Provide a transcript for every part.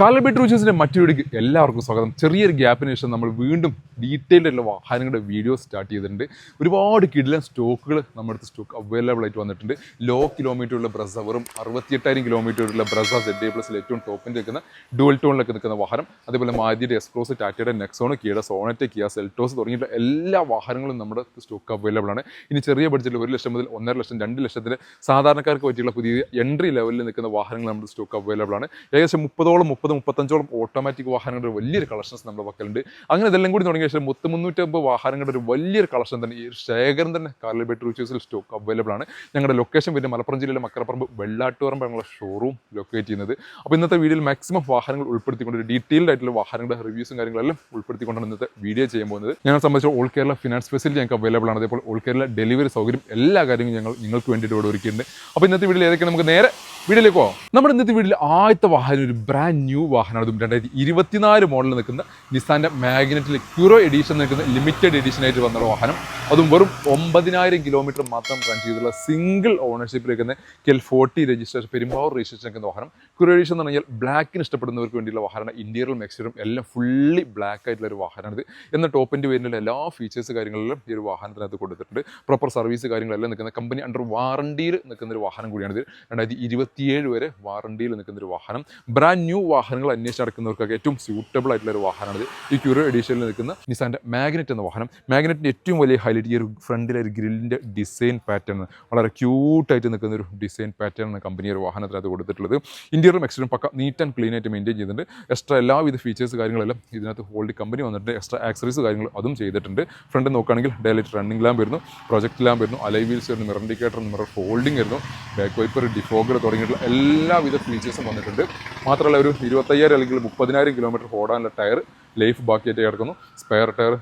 കാലബെറ്റ് റൂച്ചസിന്റെ മറ്റൊരു എല്ലാവർക്കും സ്വാഗതം. ചെറിയൊരു ഗ്യാപ്പിന് ശേഷം നമ്മൾ വീണ്ടും ഡീറ്റെയിൽഡ് ആയിട്ടുള്ള വാഹനങ്ങളുടെ വീഡിയോ സ്റ്റാർട്ട് ചെയ്തിട്ടുണ്ട്. ഒരുപാട് കിടിലൻ സ്റ്റോക്കുകൾ നമ്മുടെ അടുത്ത് സ്റ്റോക്ക് അവൈലബിൾ ആയിട്ട് വന്നിട്ടുണ്ട്. ലോ കിലോമീറ്റർ ഉള്ള ബ്രസ വെറും അറുപത്തിയെട്ടായിരം കിലോമീറ്റർ ഉള്ള ബ്രസ സെഡ് എ പ്ലസിൽ ഏറ്റവും ടോപ്പിൽ നിൽക്കുന്ന ഡുവൽ ടോണിലൊക്കെ നിൽക്കുന്ന വാഹനം. അതേപോലെ മാതിയുടെ എക്സ്പ്രോസ് ടാറ്റയുടെ നെക്സോൺ കിയുടെ സോണറ്റ് കിയ സെൽറ്റോസ് തുടങ്ങിയിട്ടുള്ള എല്ലാ വാഹനങ്ങളും നമ്മുടെ സ്റ്റോക്ക് അവൈലബിൾ ആണ്. ഇനി ചെറിയ ബഡ്ജറ്റിൽ ഒരു ലക്ഷം മുതൽ ഒന്നര ലക്ഷം രണ്ട് ലക്ഷത്തിൽ സാധാരണക്കാർക്ക് പറ്റിയുള്ള പുതിയ എൻട്രി ലെവലിൽ നിൽക്കുന്ന വാഹനങ്ങൾ നമ്മുടെ സ്റ്റോക്ക് അവൈലബിൾ ആണ്. ഏകദേശം മുപ്പതോളം മുപ്പത് മുപ്പത്തഞ്ചോളം ഓട്ടോമാറ്റിക് വാഹനങ്ങളുടെ വലിയൊരു കളക്ഷൻസ് നമ്മുടെ പക്കലുണ്ട്. അങ്ങനെ ഇതെല്ലാം കൂടി തുടങ്ങിയ ശേഷം മുത്ത് മുന്നൂറ്റമ്പത് വാഹനങ്ങളുടെ ഒരു വലിയൊരു കളക്ഷൻ തന്നെ. ഈ ശേഖരം തന്നെ കാർലി ബെറ്റ് റൂച്ചേഴ്സിൽ സ്റ്റോക്ക് അവൈലബിൾ ആണ്. ഞങ്ങളുടെ ലൊക്കേഷൻ വരുന്ന മലപ്പുറം ജില്ലയിലെ മക്കരപ്പറമ്പ് വെള്ളാട്ടുപറമ്പ് ഞങ്ങളുടെ ഷോറൂം ലൊക്കേറ്റ് ചെയ്യുന്നത്. അപ്പോൾ ഇന്നത്തെ വീഡിയോയിൽ മാക്സിമം വാഹനങ്ങൾ ഉൾപ്പെടുത്തിക്കൊണ്ട് ഒരു ഡീറ്റെയിൽഡ് ആയിട്ടുള്ള വാഹനങ്ങളുടെ റിവ്യൂസും കാര്യങ്ങളെല്ലാം ഉൾപ്പെടുത്തിക്കൊണ്ടാണ് ഇന്നത്തെ വീഡിയോ ചെയ്യാൻ പോകുന്നത്. ഞങ്ങളെ സംബന്ധിച്ച് ഓൾ കേരള ഫിനാൻസ് ഫെസിലിറ്റി ഞങ്ങൾക്ക് അവൈലബിൾ ആണ്. അതേപോലെ ഓൾ കേരള ഡെലിവറി സൗകര്യം എല്ലാ കാര്യങ്ങളും ഞങ്ങൾ നിങ്ങൾക്ക് വേണ്ടിയിട്ട് ഇവിടെ ഒരുക്കിയിട്ടുണ്ട്. അപ്പോൾ ഇന്നത്തെ വീഡിയോയിൽ ഏതൊക്കെ നമുക്ക് നേരെ വീഡിയോയിലേക്ക് പോകാം നമ്മുടെ ഇന്നത്തെ വീഡിയോയിൽ ആദ്യത്തെ വാഹനം ഒരു ബ്രാൻഡ് ന്യൂ വാഹനമാണ് അതും രണ്ടായിരത്തി ഇരുപത്തിനാല് മോഡലിൽ നിൽക്കുന്ന നിസാന്റെ മാഗ്നറ്റിൽ ക്യൂറോ എഡീഷൻ നിൽക്കുന്ന ലിമിറ്റഡ് എഡീഷൻ ആയിട്ട് വന്ന വാഹനം. അതും വെറും ഒമ്പതിനായിരം കിലോമീറ്റർ മാത്രം റൺ ചെയ്തിട്ടുള്ള സിംഗിൾ ഓണർഷിപ്പിൽ നിൽക്കുന്ന KL forty registration Perumbavoor registration നിൽക്കുന്ന വാഹനം. എഡീഷൻ എന്ന് പറഞ്ഞാൽ ബ്ലാക്കിന് ഇഷ്ടപ്പെടുന്നവർക്ക് വേണ്ടിയുള്ള വാഹനമാണ്. ഇന്റീരിയറും എക്സ്റ്റീരിയറും എല്ലാം ഫുള്ളി ബ്ലാക്ക് ആയിട്ടുള്ള ഒരു വാഹനമാണിത് എന്ന ടോപ്പിന്റെ പേരിലുള്ള എല്ലാ ഫീച്ചേഴ്സ് കാര്യങ്ങളിലും ഈ ഒരു വാഹനത്തിനകത്ത് കൊടുത്തിട്ടുണ്ട്. പ്രോപ്പർ സർവീസ് കാര്യങ്ങളെല്ലാം നിൽക്കുന്ന കമ്പനി അണ്ടർ വാറണ്ടിയിൽ നിൽക്കുന്ന ഒരു വാഹനം കൂടിയാണിത്. രണ്ടായിരത്തി ഇരുപത്തിയേഴ് വരെ വാറണ്ടിയിൽ നിൽക്കുന്ന ഒരു വാഹനം. ബ്രാൻഡ് ന്യൂ വാഹനങ്ങൾ അന്വേഷിച്ച് നടക്കുന്നവർക്കൊക്കെ ഏറ്റവും സ്യൂട്ടബിൾ ആയിട്ടുള്ള ഒരു വാഹനമാണിത്. ഈ ക്യൂറോ എഡീഷനിൽ നിൽക്കുന്ന നിസാന്റെ മാഗ്നറ്റ് എന്ന വാഹനം. മാഗ്നറ്റിന്റെ ഏറ്റവും വലിയ ഹൈലൈറ്റ് ഈ ഒരു ഫ്രണ്ടിലെ ഒരു ഗ്രില്ലിന്റെ ഡിസൈൻ പാറ്റേൺ വളരെ ക്യൂട്ടായിട്ട് നിൽക്കുന്ന ഒരു ഡിസൈൻ പാറ്റേൺ ആണ് കമ്പനി ഒരു വാഹനത്തിനകത്ത് കൊടുത്തിട്ടുള്ളത്. ഇന്റീരിയറും എക്സ്റ്റീരിയറും പക്ക നീറ്റ് ആൻഡ് ക്ലീൻ ആയിട്ട് മെയിന്റെയിൻ ചെയ്തിട്ടുണ്ട്. എക്സ്ട്രാ എല്ലാവിധ ഫീച്ചേഴ്സ് കാര്യങ്ങളെല്ലാം ഇതിനകത്ത് ഹോൾഡ് കമ്പനി വന്നിട്ട് എക്സ്ട്രാ ആക്സറീസ് കാര്യങ്ങൾ അതും ചെയ്തിട്ടുണ്ട്. ഫ്രണ്ട് നോക്കുകയാണെങ്കിൽ ഡയലൈറ്റ് റണ്ണിംഗ് ലാമ്പ് വരുന്നു പ്രൊജക്ട് ലാമ്പ് വരുന്നു അലൈ വീൽസ് വരുന്നു മിറർ ഇൻഡിക്കേറ്റർ മിറർ ഫോൾഡിംഗ് വരുന്നു ബാക്ക് വൈപ്പർ ഡിഫോഗർ തുടങ്ങിയിട്ടുള്ള എല്ലാവിധ ഫീച്ചേഴ്സും വന്നിട്ടുണ്ട്. മാത്രമല്ല ഒരു ഇരുപത്തയ്യായിരം അല്ലെങ്കിൽ മുപ്പതിനായിരം കിലോമീറ്റർ ഓടാനുള്ള ടയർ ലൈഫ് ബാക്കിയായിട്ട് കിടക്കുന്നു. സ്പെയർ ടയർ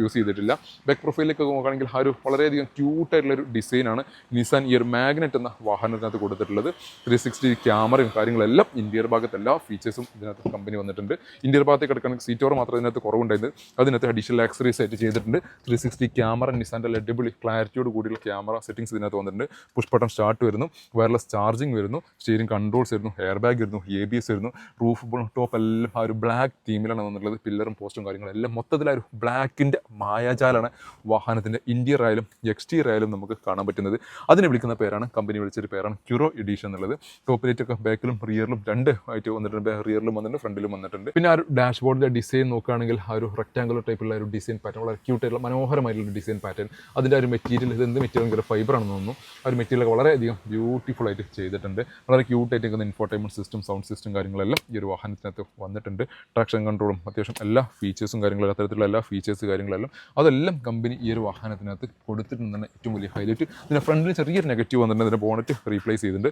യൂസ് ചെയ്തിട്ടില്ല. ബാക്ക് പ്രൊഫൈലിലേക്ക് നോക്കുകയാണെങ്കിൽ ആ ഒരു വളരെയധികം ക്യൂട്ടായിട്ടുള്ള ഒരു ഡിസൈനാണ് നിസാൻ ഈ ഒരു മാഗ്നറ്റ് എന്ന വാഹനത്തിനകത്ത് കൊടുത്തിട്ടുള്ളത്. ത്രീ സിക്സ്റ്റി ക്യാമറയും കാര്യങ്ങളെല്ലാം ഇന്ത്യയുടെ ഭാഗത്ത് എല്ലാ ഫീച്ചേഴ്സും ഇതിനകത്ത് കമ്പനി വന്നിട്ടുണ്ട്. ഇന്ത്യയുടെ ഭാഗത്തേക്ക് കിടക്കുകയാണെങ്കിൽ സീറ്റോർ മാത്രമേ ഇതിനകത്ത് കുറവുണ്ടായിരുന്നു. അതിനകത്ത് അഡീഷണൽ ആക്സറീസ് സെറ്റ് ചെയ്തിട്ടുണ്ട്. ത്രീ സിക്സ്റ്റി ക്യാമറ നിസാന്റെ അടിപൊളി ക്ലാരിറ്റിയോട് കൂടിയുള്ള ക്യാമറ സെറ്റിംഗ്സ് ഇതിനകത്ത് വന്നിട്ടുണ്ട്. പുഷ് ബട്ടൺ സ്റ്റാർട്ട് വരുന്നു. വയർലെസ് ചാർജിങ് വരുന്നു. സ്റ്റിയറിംഗ് കൺട്രോൾസ് വരുന്നു. എയർ ബാഗ് വരുന്നു. എ ബി എസ് വരുന്നു. റൂഫ് ടോപ്പ് എല്ലാം ആ ഒരു ബ്ലാക്ക് തീമിലാണ് വന്നിട്ടുള്ളത്. പില്ലറും പോസ്റ്റും കാര്യങ്ങളും എല്ലാം മൊത്തത്തിൽ ആ ഒരു ബ്ലാക്കിന്റെ മായാജാലാണ് വാഹനത്തിന്റെ ഇന്റീരിയർ ആയാലും എക്സ്റ്റീരിയർ ആയാലും നമുക്ക് കാണാൻ പറ്റുന്നത്. അതിനെ വിളിക്കുന്ന പേരാണ് കമ്പനി വിളിച്ചൊരു പേരാണ് ക്യൂറോ എഡീഷൻ എന്നുള്ളത്. ടോപ്പ് ലൈറ്റ് ഒക്കെ ബാക്കിലും റിയറിലും രണ്ട് ആയിട്ട് വന്നിട്ടുണ്ട്. റിയറിലും വന്നിട്ടുണ്ട് ഫ്രണ്ടിലും വന്നിട്ടുണ്ട്. പിന്നെ ആ ഒരു ഡാഷ് ബോർഡിന്റെ ഡിസൈൻ നോക്കുകയാണെങ്കിൽ ആ ഒരു റെക്ടാങ്കുലർ ടൈപ്പുള്ള ഒരു ഡിസൈൻ പാറ്റേൺ വളരെ ക്യൂട്ടായിട്ടുള്ള മനോഹരമായിട്ടുള്ള ഡിസൈൻ പാറ്റേൺ അതിന്റെ ഒരു മെറ്റീരിയൽ ഇത് എന്ത് മെറ്റീരിയൽ ഫൈബർ ആണെന്ന് തോന്നുന്നു. ആ ഒരു മെറ്റീരിയൽ വളരെയധികം ബ്യൂട്ടിഫുൾ ആയിട്ട് ചെയ്തിട്ടുണ്ട്. വളരെ ക്യൂട്ടായിട്ട് നിൽക്കുന്ന ഇൻഫോർട്ടൈൻമെന്റ് സിസ്റ്റം സൗണ്ട് സിസ്റ്റം കാര്യങ്ങളെല്ലാം ഈ ഒരു വാഹനത്തിനകത്ത് വന്നിട്ടുണ്ട്. ട്രാക്ഷൻ കൺട്രോളും അത്യാവശ്യം എല്ലാ ഫീച്ചേഴ്സും കാര്യങ്ങളും അത്തരത്തിലുള്ള എല്ലാ ഫീച്ചേഴ്സ് കാര്യങ്ങളെല്ലാം അതെല്ലാം കമ്പനി ഈ ഒരു വാഹനത്തിനകത്ത് കൊടുത്തിട്ടുണ്ടെന്നാണ് ഏറ്റവും വലിയ ഹൈലൈറ്റ് ഇതിന്റെ ഫ്രണ്ടിൽ ചെറിയൊരു നെഗറ്റീവ് വന്നിട്ടുണ്ട്. ഇതിന്റെ ബോണറ്റ് റീപ്ലേസ് ചെയ്തിട്ടുണ്ട്.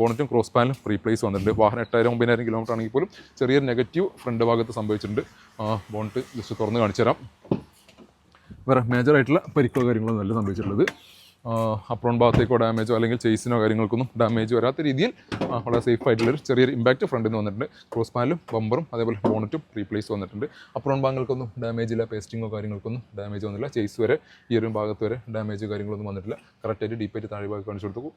ബോണറ്റും ക്രോസ് പാനലും റീപ്ലേസ് വന്നിട്ടുണ്ട്. വാഹനം എട്ടായിരം ഒമ്പതിനായിരം കിലോമീറ്റർ ആണെങ്കിൽ പോലും ചെറിയൊരു നെഗറ്റീവ് ഫ്രണ്ട് ഭാഗത്ത് സംഭവിച്ചിട്ടുണ്ട്. ബോണ്ട് ജസ്റ്റ് തുറന്ന് കാണിച്ചു തരാം വേറെ മേജറായിട്ടുള്ള പരിക്കോ കാര്യങ്ങളൊന്നും അല്ല സംഭവിച്ചിട്ടുള്ളത്. അപ്രോൺ ഭാഗത്തേക്കോ ഡാമേജോ അല്ലെങ്കിൽ ചേസിനോ കാര്യങ്ങൾക്കൊന്നും ഡാമേജ് വരാത്ത രീതിയിൽ വളരെ സേഫ് ആയിട്ടുള്ളൊരു ചെറിയൊരു ഇമ്പാക്റ്റ് ഫ്രണ്ടിൽ നിന്ന് വന്നിട്ടുണ്ട്. ക്രോസ് പാനലും ബമ്പറും അതേപോലെ ബോണറ്റും റീപ്ലേസ് വന്നിട്ടുണ്ട്. അപ്രോൺ ഭാഗങ്ങൾക്കൊന്നും ഡാമേജ് ഇല്ല പേസ്റ്റിങ്ങോ കാര്യങ്ങൾക്കൊന്നും ഡാമേജ് വന്നില്ല ചേസ് വരെ ഈ ഒരു ഭാഗത്ത് വരെ ഡാമേജ് കാര്യങ്ങളൊന്നും വന്നിട്ടില്ല. കറക്റ്റായിട്ട് ഡീപ്പായിട്ട് താഴെ ഭാഗം കാണിച്ചു കൊടുത്തു.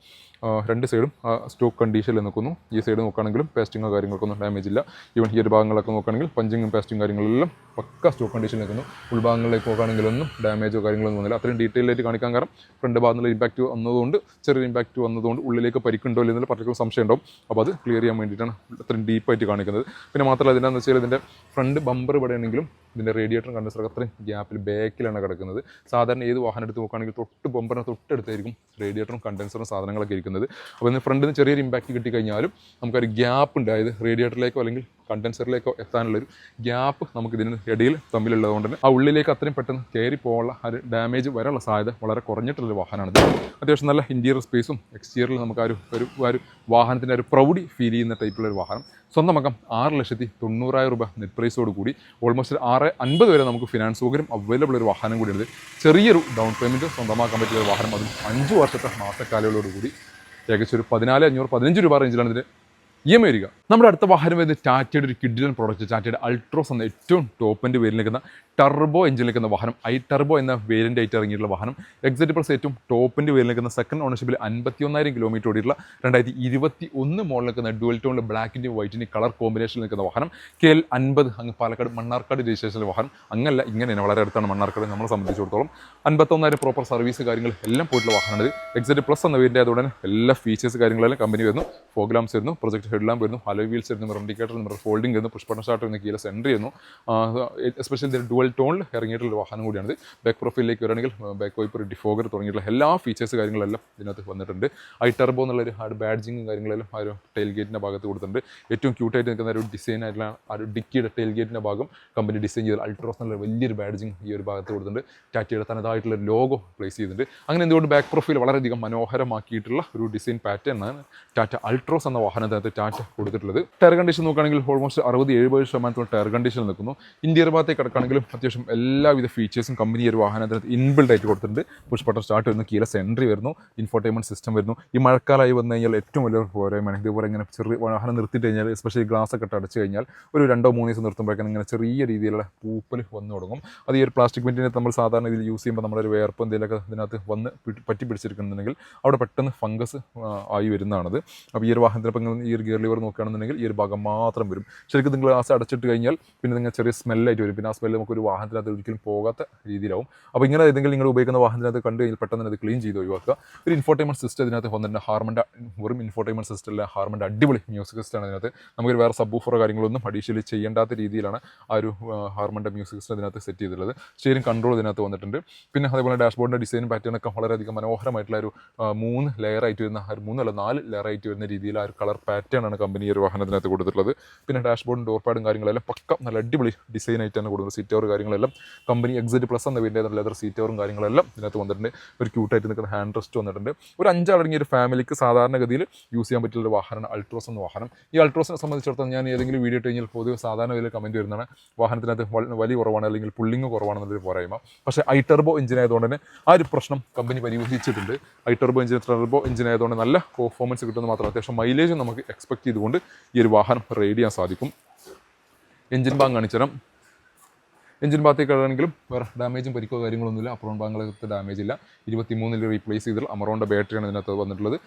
രണ്ട് സൈഡും സ്റ്റോക്ക് കണ്ടീഷനിൽ നിൽക്കുന്നു ഈ സൈഡ് നോക്കുകയാണെങ്കിലും പേസ്റ്റിങ്ങോ കാര്യങ്ങൾക്കൊന്നും ഡാമേജ് ഇല്ല. ഈവൻ ഈ ഒരു ഭാഗങ്ങളൊക്കെ നോക്കുകയാണെങ്കിൽ പഞ്ചിങ്ങും പേസ്റ്റിങ്ങും കാര്യങ്ങളെല്ലാം പക്ക സ്റ്റോക്ക് കണ്ടീഷനിൽ നിൽക്കുന്നു. ഉൾഭാഗങ്ങളിലേക്ക് നോക്കുകയാണെങ്കിലൊന്നും ഡാമേജോ കാര്യങ്ങളൊന്നും വന്നില്ല. അത്രയും ഡീറ്റെയിൽ ആയിട്ട് കാണിക്കാൻ കാരണം ഫ്രണ്ട് ഭാഗത്തുള്ള ഇമ്പാക്റ്റ് വന്നതുകൊണ്ട് ചെറിയ ഇമ്പാക്റ്റ് വന്നതുകൊണ്ട് ഉള്ളിലേക്ക് പരിക്കുണ്ടോ ഇല്ലെന്നുള്ള പലർക്കും സംശയം ഉണ്ടാവും അപ്പോൾ അത് ക്ലിയർ ചെയ്യാൻ വേണ്ടിയിട്ടാണ് അത്രയും ഡീപ്പായിട്ട് കാണിക്കുന്നത്. പിന്നെ മാത്രമല്ല ഇതിനെന്ന് വെച്ചാൽ ഇതിന്റെ ഫ്രണ്ട് ബമ്പർ ഇവിടെ ആണെങ്കിലും ഇതിന്റെ റേഡിയേറ്ററും കണ്ടൻസറും അത്രയും ഗ്യാപ്പിൽ ബാക്കിലാണ് കിടക്കുന്നത്. സാധാരണ ഏത് വാഹനം എടുത്ത് നോക്കുകയാണെങ്കിൽ തൊട്ട് ബമ്പറിന് തൊട്ടടുത്തായിരിക്കും റേഡിയേറ്ററും കണ്ടൻസറും സാധനങ്ങളൊക്കെ ഇരിക്കുന്നത്. അപ്പോൾ ഇതിന് ഫ്രണ്ടിൽ ചെറിയൊരു ഇമ്പാക്റ്റ് കിട്ടിക്കഴിഞ്ഞാലും നമുക്കൊരു ഗ്യാപ്പ് ഉണ്ട്. അതായത് റേഡിയേറ്ററിലേക്കോ അല്ലെങ്കിൽ കണ്ടൻസറിലേക്കോ എത്താനുള്ളൊരു ഗ്യാപ്പ് നമുക്ക് ഇതിന് ഇടയിൽ തമ്മിലുള്ളതുകൊണ്ട് തന്നെ ആ ഉള്ളിലേക്ക് അത്രയും പെട്ടെന്ന് കയറി പോകാനുള്ള ഒരു ഡാമേജ് വരാനുള്ള സാധ്യത വളരെ കുറഞ്ഞിട്ടുള്ളൊരു വാഹനമാണിത്. അത്യാവശ്യം നല്ല ഇന്റീരിയർ സ്പേസും എക്സ്റ്റീരിയറിൽ നമുക്ക് ആ ഒരു ഒരു വാഹനത്തിന്റെ ഒരു പ്രൗഡി ഫീൽ ചെയ്യുന്ന ടൈപ്പുള്ള ഒരു വാഹനം. സ്വന്തമാക്കാം ആറ് ലക്ഷത്തി തൊണ്ണൂറായിരം രൂപ നെറ്റ് പ്രൈസോട് കൂടി ഓൾമോസ്റ്റ് ആറ് അൻപത് വരെ നമുക്ക് ഫിനാൻസ് സൗകര്യം അവൈലബിൾ ഒരു വാഹനം കൂടിയുണ്ട് ചെറിയൊരു ഡൗൺ പേയ്മെന്റ് സ്വന്തമാക്കാൻ പറ്റിയ ഒരു വാഹനം. അതും അഞ്ച് വർഷത്തെ മാസക്കാലയോട് കൂടി. ഏകദേശം ഒരു പതിനാല് അഞ്ഞൂറ് പതിനഞ്ച് രൂപ റേഞ്ചിലാണ് ഇതിന്റെ ഇ എം വരിക. നമ്മുടെ അടുത്ത വാഹനം വരുന്നത് ടാറ്റയുടെ ഒരു കിഡിലൻ പ്രോഡക്റ്റ് ടാറ്റയുടെ അൾട്രോസ് എന്ന ഏറ്റവും ടോപ്പിന്റെ പേരിൽ നിൽക്കുന്ന ടർബോ എഞ്ചിൻ നിൽക്കുന്ന വാഹനം ഐ ടർബോ എന്ന വേരിയന്റ് ആയിട്ട് ഇറങ്ങിയിട്ടുള്ള വാഹനം. എക്സിറ്റ് പ്ലസ് ഏറ്റവും ടോപ്പിന്റെ വേരിൽ നിൽക്കുന്ന സെക്കൻഡ് ഓണർഷിപ്പിൽ അൻപത്തി ഒന്നായിരം കിലോമീറ്റർ ഓടിയിട്ടുള്ള രണ്ടായിരത്തി ഇരുപത്തി ഒന്ന് മോഡൽ നിൽക്കുന്ന ഡുവൽ ടോണിൽ ബ്ലാക്കിന്റെയും വൈറ്റിന്റെയും കളർ കോമ്പിനേഷനിൽ നിൽക്കുന്ന വാഹനം. കെ എൽ അൻപത് അങ്ങ് പാലക്കാട് മണ്ണാർക്കാട് രജിസ്ട്രേഷനിലെ വാഹനം. അങ്ങല്ല ഇങ്ങനെയാണ് വളരെ അടുത്താണ് മണ്ണാർക്കാട് നമ്മളെ സംബന്ധിച്ചിടത്തോളം. അൻപത്തൊന്നായിരം പ്രോപ്പർ സർവീസ് കാര്യങ്ങൾ എല്ലാം പോയിട്ടുള്ള വാഹനമാണ് എക്സിറ്റ് പ്ലസ് എന്ന വേരിന്റെ ആയതുകൊണ്ട് തന്നെ എല്ലാ ഫീച്ചേഴ്സ് കാര്യങ്ങളെല്ലാം കമ്പനി വരുന്നു. ഫോഗ്ലാംസ് വരുന്നു പ്രൊജക്ട് ഹെഡ് ലാമ്പ് വരുന്നു ഹലോ വീൽസ് വരുന്നു മിറർ ഇൻഡിക്കേറ്റർ മിറർ ഫോൾഡിംഗ് വരുന്നു പുഷ്പട്ട സ്റ്റാർട്ട് വരുന്നു കീലസ് എൻട്രി ചെയ്യുന്നു. എസ്പെഷ്യലി ഡുവൽ ടോണിൽ ഇറങ്ങിയിട്ടുള്ള വാഹനം കൂടിയാണിത്. ബാക്ക് പ്രൊഫൈലിലേക്ക് വരികയാണെങ്കിൽ ബാക്ക് വൈപ്പർ ഡിഫോഗർ തുടങ്ങിയിട്ടുള്ള എല്ലാ ഫീച്ചേഴ്സ് കാര്യങ്ങളെല്ലാം ഇതിനകത്ത് വന്നിട്ടുണ്ട്. ഐ ടർബോ എന്നുള്ളൊരു ഹാർഡ് ബാഡ്ജിങ്ങും കാര്യങ്ങളെല്ലാം ആ ഒരു ടെയിൽ ഗേറ്റിന്റെ ഭാഗത്ത് കൊടുത്തിട്ടുണ്ട്. ഏറ്റവും ക്യൂട്ടായിട്ട് നിൽക്കുന്ന ഒരു ഡിസൈൻ ആയിട്ടുള്ള ആ ഒരു ഡിക്കിയുടെ ടെയിൽ ഗേറ്റിന്റെ ഭാഗം കമ്പനി ഡിസൈൻ ചെയ്ത് അൾട്രോസ് എന്നുള്ള വലിയൊരു ബാഡ്ജിങ് ഈ ഒരു ഭാഗത്ത് കൊടുത്തിട്ടുണ്ട്. ടാറ്റയുടെ തനതായിട്ടുള്ള ലോഗോ പ്ലേസ് ചെയ്തിട്ടുണ്ട്. അങ്ങനെ എന്തുകൊണ്ട് ബാക്ക് പ്രൊഫൈൽ വളരെയധികം മനോഹരമാക്കിയിട്ടുള്ള ഒരു ഡിസൈൻ പാറ്റേൺ ആണ് ടാറ്റ അൾട്രോസ് എന്ന വാഹനത്തിനകത്ത് ടാറ്റ കൊടുത്തിട്ടുള്ളത്. ടയർ കണ്ടീഷൻ നോക്കുകയാണെങ്കിൽ ഓൾമോസ്റ്റ് അറുപത് എഴുപത് ശതമാനത്തോളം ടയർ കണ്ടീഷൻ നിൽക്കുന്നു. ഇന്ത്യയുടെ ഭാഗത്തേക്ക് കിടക്കുകയാണെങ്കിലും അത്യാവശ്യം എല്ലാവിധ ഫീച്ചേഴ്സും കമ്പനി ഒരു വാഹനത്തിനകത്ത് ഇൻബിൽഡ് ആയിട്ട് കൊടുത്തിട്ടുണ്ട്. പുഷ് ബട്ടൺ സ്റ്റാർട്ട് വരുന്നു കീല സെൻട്രി വരുന്നു ഇൻഫോർട്ടൈൻമെന്റ് സിസ്റ്റം വരുന്നു. ഈ മഴക്കാലമായി വന്നു കഴിഞ്ഞാൽ ഏറ്റവും വലിയ പോരായ്മയാണ്. ഇതുപോലെ ഇങ്ങനെ ചെറിയ വാഹനം നിർത്തിയിട്ട് കഴിഞ്ഞാൽ എസ്പെഷ്യലി ഗ്ലാസ് ഒക്കെ അടച്ചു കഴിഞ്ഞാൽ ഒരു രണ്ടോ മൂന്നോ ദിവസം നിർത്തുമ്പോഴേക്കും ഇങ്ങനെ ചെറിയ രീതിയിലുള്ള പൂപ്പൽ വന്നു തുടങ്ങും. അത് ഈ ഒരു പ്ലാസ്റ്റിക് മെറ്റീരിയൽ നമ്മൾ സാധാരണ ഇതിൽ യൂസ് ചെയ്യുമ്പോൾ നമ്മുടെ ഒരു വേർപ്പ് എന്തെങ്കിലുമൊക്കെ ഇതിനകത്ത് വന്ന് പറ്റി പിടിച്ചിരിക്കുന്നുണ്ടെങ്കിൽ അവിടെ പെട്ടെന്ന് ഫംഗസ് ആയി വരുന്നതാണത്. അപ്പോൾ ഈ ഒരു വാഹനത്തിന് ഇപ്പം ഈ ഒരു ഗിയർ ലിവർ നോക്കുകയാണെന്നുണ്ടെങ്കിൽ ഈ ഒരു ഭാഗം മാത്രം വരും. ശരിക്കും നിങ്ങൾ ഗ്ലാസ് അടച്ചിട്ട് കഴിഞ്ഞാൽ പിന്നെ നിങ്ങൾ ചെറിയ സ്മെല്ലായിട്ട് വരും. പിന്നെ ആ സ്മെല്ല് നമുക്ക് ഒരു വാഹനത്തിനകത്ത് ഒരിക്കലും പോകാത്ത രീതിയിലാവും. അപ്പോൾ ഇങ്ങനെ ഏതെങ്കിലും നിങ്ങൾ ഉപയോഗിക്കുന്ന വാഹനത്തിനകത്ത് കണ്ടു കഴിഞ്ഞാൽ പെട്ടെന്ന് അത് ക്ലീൻ ചെയ്ത് ഒഴിവാക്കുക. ഒരു ഇൻഫോർട്ടൈൻമെന്റ് സിസ്റ്റം ഇതിനകത്ത് വന്നിട്ടുണ്ട്. ഹാർമന്റെ വെറും ഇൻഫോർട്ടൈൻമെന്റ് സിസ്റ്റം അല്ല ഹാർമന്റെ അടിപൊളി മ്യൂസിക് സിസ്റ്റമാണ് ഇതിനകത്ത്. നമുക്ക് വേറെ സബ് ഊഫറോ കാര്യങ്ങളൊന്നും അഡീഷണലി ചെയ്യേണ്ടാത്ത രീതിയിലാണ് ആ ഒരു ഹാർമന്റെ മ്യൂസിക് സിസ്റ്റം ഇതിനകത്ത് സെറ്റ് ചെയ്തിട്ടുള്ളത്. സ്റ്റിയറിംഗ് കൺട്രോൾ ഇതിനകത്ത് വന്നിട്ടുണ്ട്. പിന്നെ അതേപോലെ ഡാഷ്ബോർഡിന്റെ ഡിസൈൻ പാറ്റേൺ ഒക്കെ വളരെയധികം മനോഹരമായിട്ടുള്ള ഒരു മൂന്ന് ലെയർ ആയിട്ട് വരുന്ന ഒരു മൂന്നല്ല നാല് ലെയർ ആയിട്ട് വരുന്ന രീതിയിൽ ആ ഒരു കളർ പാറ്റേൺ ആണ് കമ്പനി ഈ ഒരു വാഹനത്തിനകത്ത് കൊടുത്തിട്ടുള്ളത്. പിന്നെ ഡാഷ്ബോർഡും ഡോർ പാഡും കാര്യങ്ങളെല്ലാം പക്ക നല്ല അടിപൊളി ഡിസൈൻ ആയിട്ടാണ് കൊടുക്കുന്നത് സിറ്റ് കാര്യങ്ങളെല്ലാം. കമ്പനി എക്സിറ്റ് പ്ലസ് എന്ന വീടിന്റെ ലെതർ സീറ്റ് ഓവറും കാര്യങ്ങളെല്ലാം ഇതിനകത്ത് വന്നിട്ടുണ്ട്. ഒരു ക്യൂട്ടായിട്ട് നിൽക്കുന്ന ഹാൻഡ് റെസ്റ്റ് വന്നിട്ടുണ്ട്. ഒരു അഞ്ചാളടങ്ങിയ ഒരു ഫാമിലിക്ക് സാധാരണഗതിയിൽ യൂസ് ചെയ്യാൻ പറ്റുന്ന ഒരു വാഹനം അൾട്രോസ് എന്ന വാഹനം. ഈ അൾട്രോസിനെ സംബന്ധിച്ചിടത്തോളം ഞാൻ ഏതെങ്കിലും വീഡിയോ ഇട്ട് കഴിഞ്ഞാൽ പൊതുവെ സാധാരണ വില കമന്റ് വരുന്നതാണ്. വാഹനത്തിനകത്ത് വലിയ വലി കുറവാണ് അല്ലെങ്കിൽ പുള്ളിങ് കുറവാണെന്നുള്ളൊരു പോരായ്മ പക്ഷേ ഐ ടെർബോ എഞ്ചിൻ ആയതുകൊണ്ട് തന്നെ ആ ഒരു പ്രശ്നം company പരിഹരിച്ചിട്ടുണ്ട് I turbo engine turbo engine ആയതുകൊണ്ട് നല്ല പെർഫോമൻസ് കിട്ടുന്നത് മാത്രം അത്യാവശ്യം മൈലേജ് നമുക്ക് എക്സ്പെക്ട് ചെയ്തുകൊണ്ട് ഈ ഒരു വാഹനം റൈഡ് ചെയ്യാൻ സാധിക്കും. എഞ്ചിൻ ഭാഗം കാണിച്ചുതരാം. എഞ്ചിൻ ഭാഗത്തേക്ക് ആണെങ്കിലും വേറെ ഡാമേജും പരിക്കോ കാര്യങ്ങളൊന്നുമില്ല. അപ്രോൺ ഭാഗങ്ങൾക്ക് ഡാമേജ് ഇല്ല ഇരുപത്തി മൂന്നിൽ റീപ്ലേസ് ചെയ്തിട്ടുള്ള അമറോണിന്റെ ബാറ്ററിയാണ് ഇതിനകത്ത് വന്നിട്ടുള്ളത്.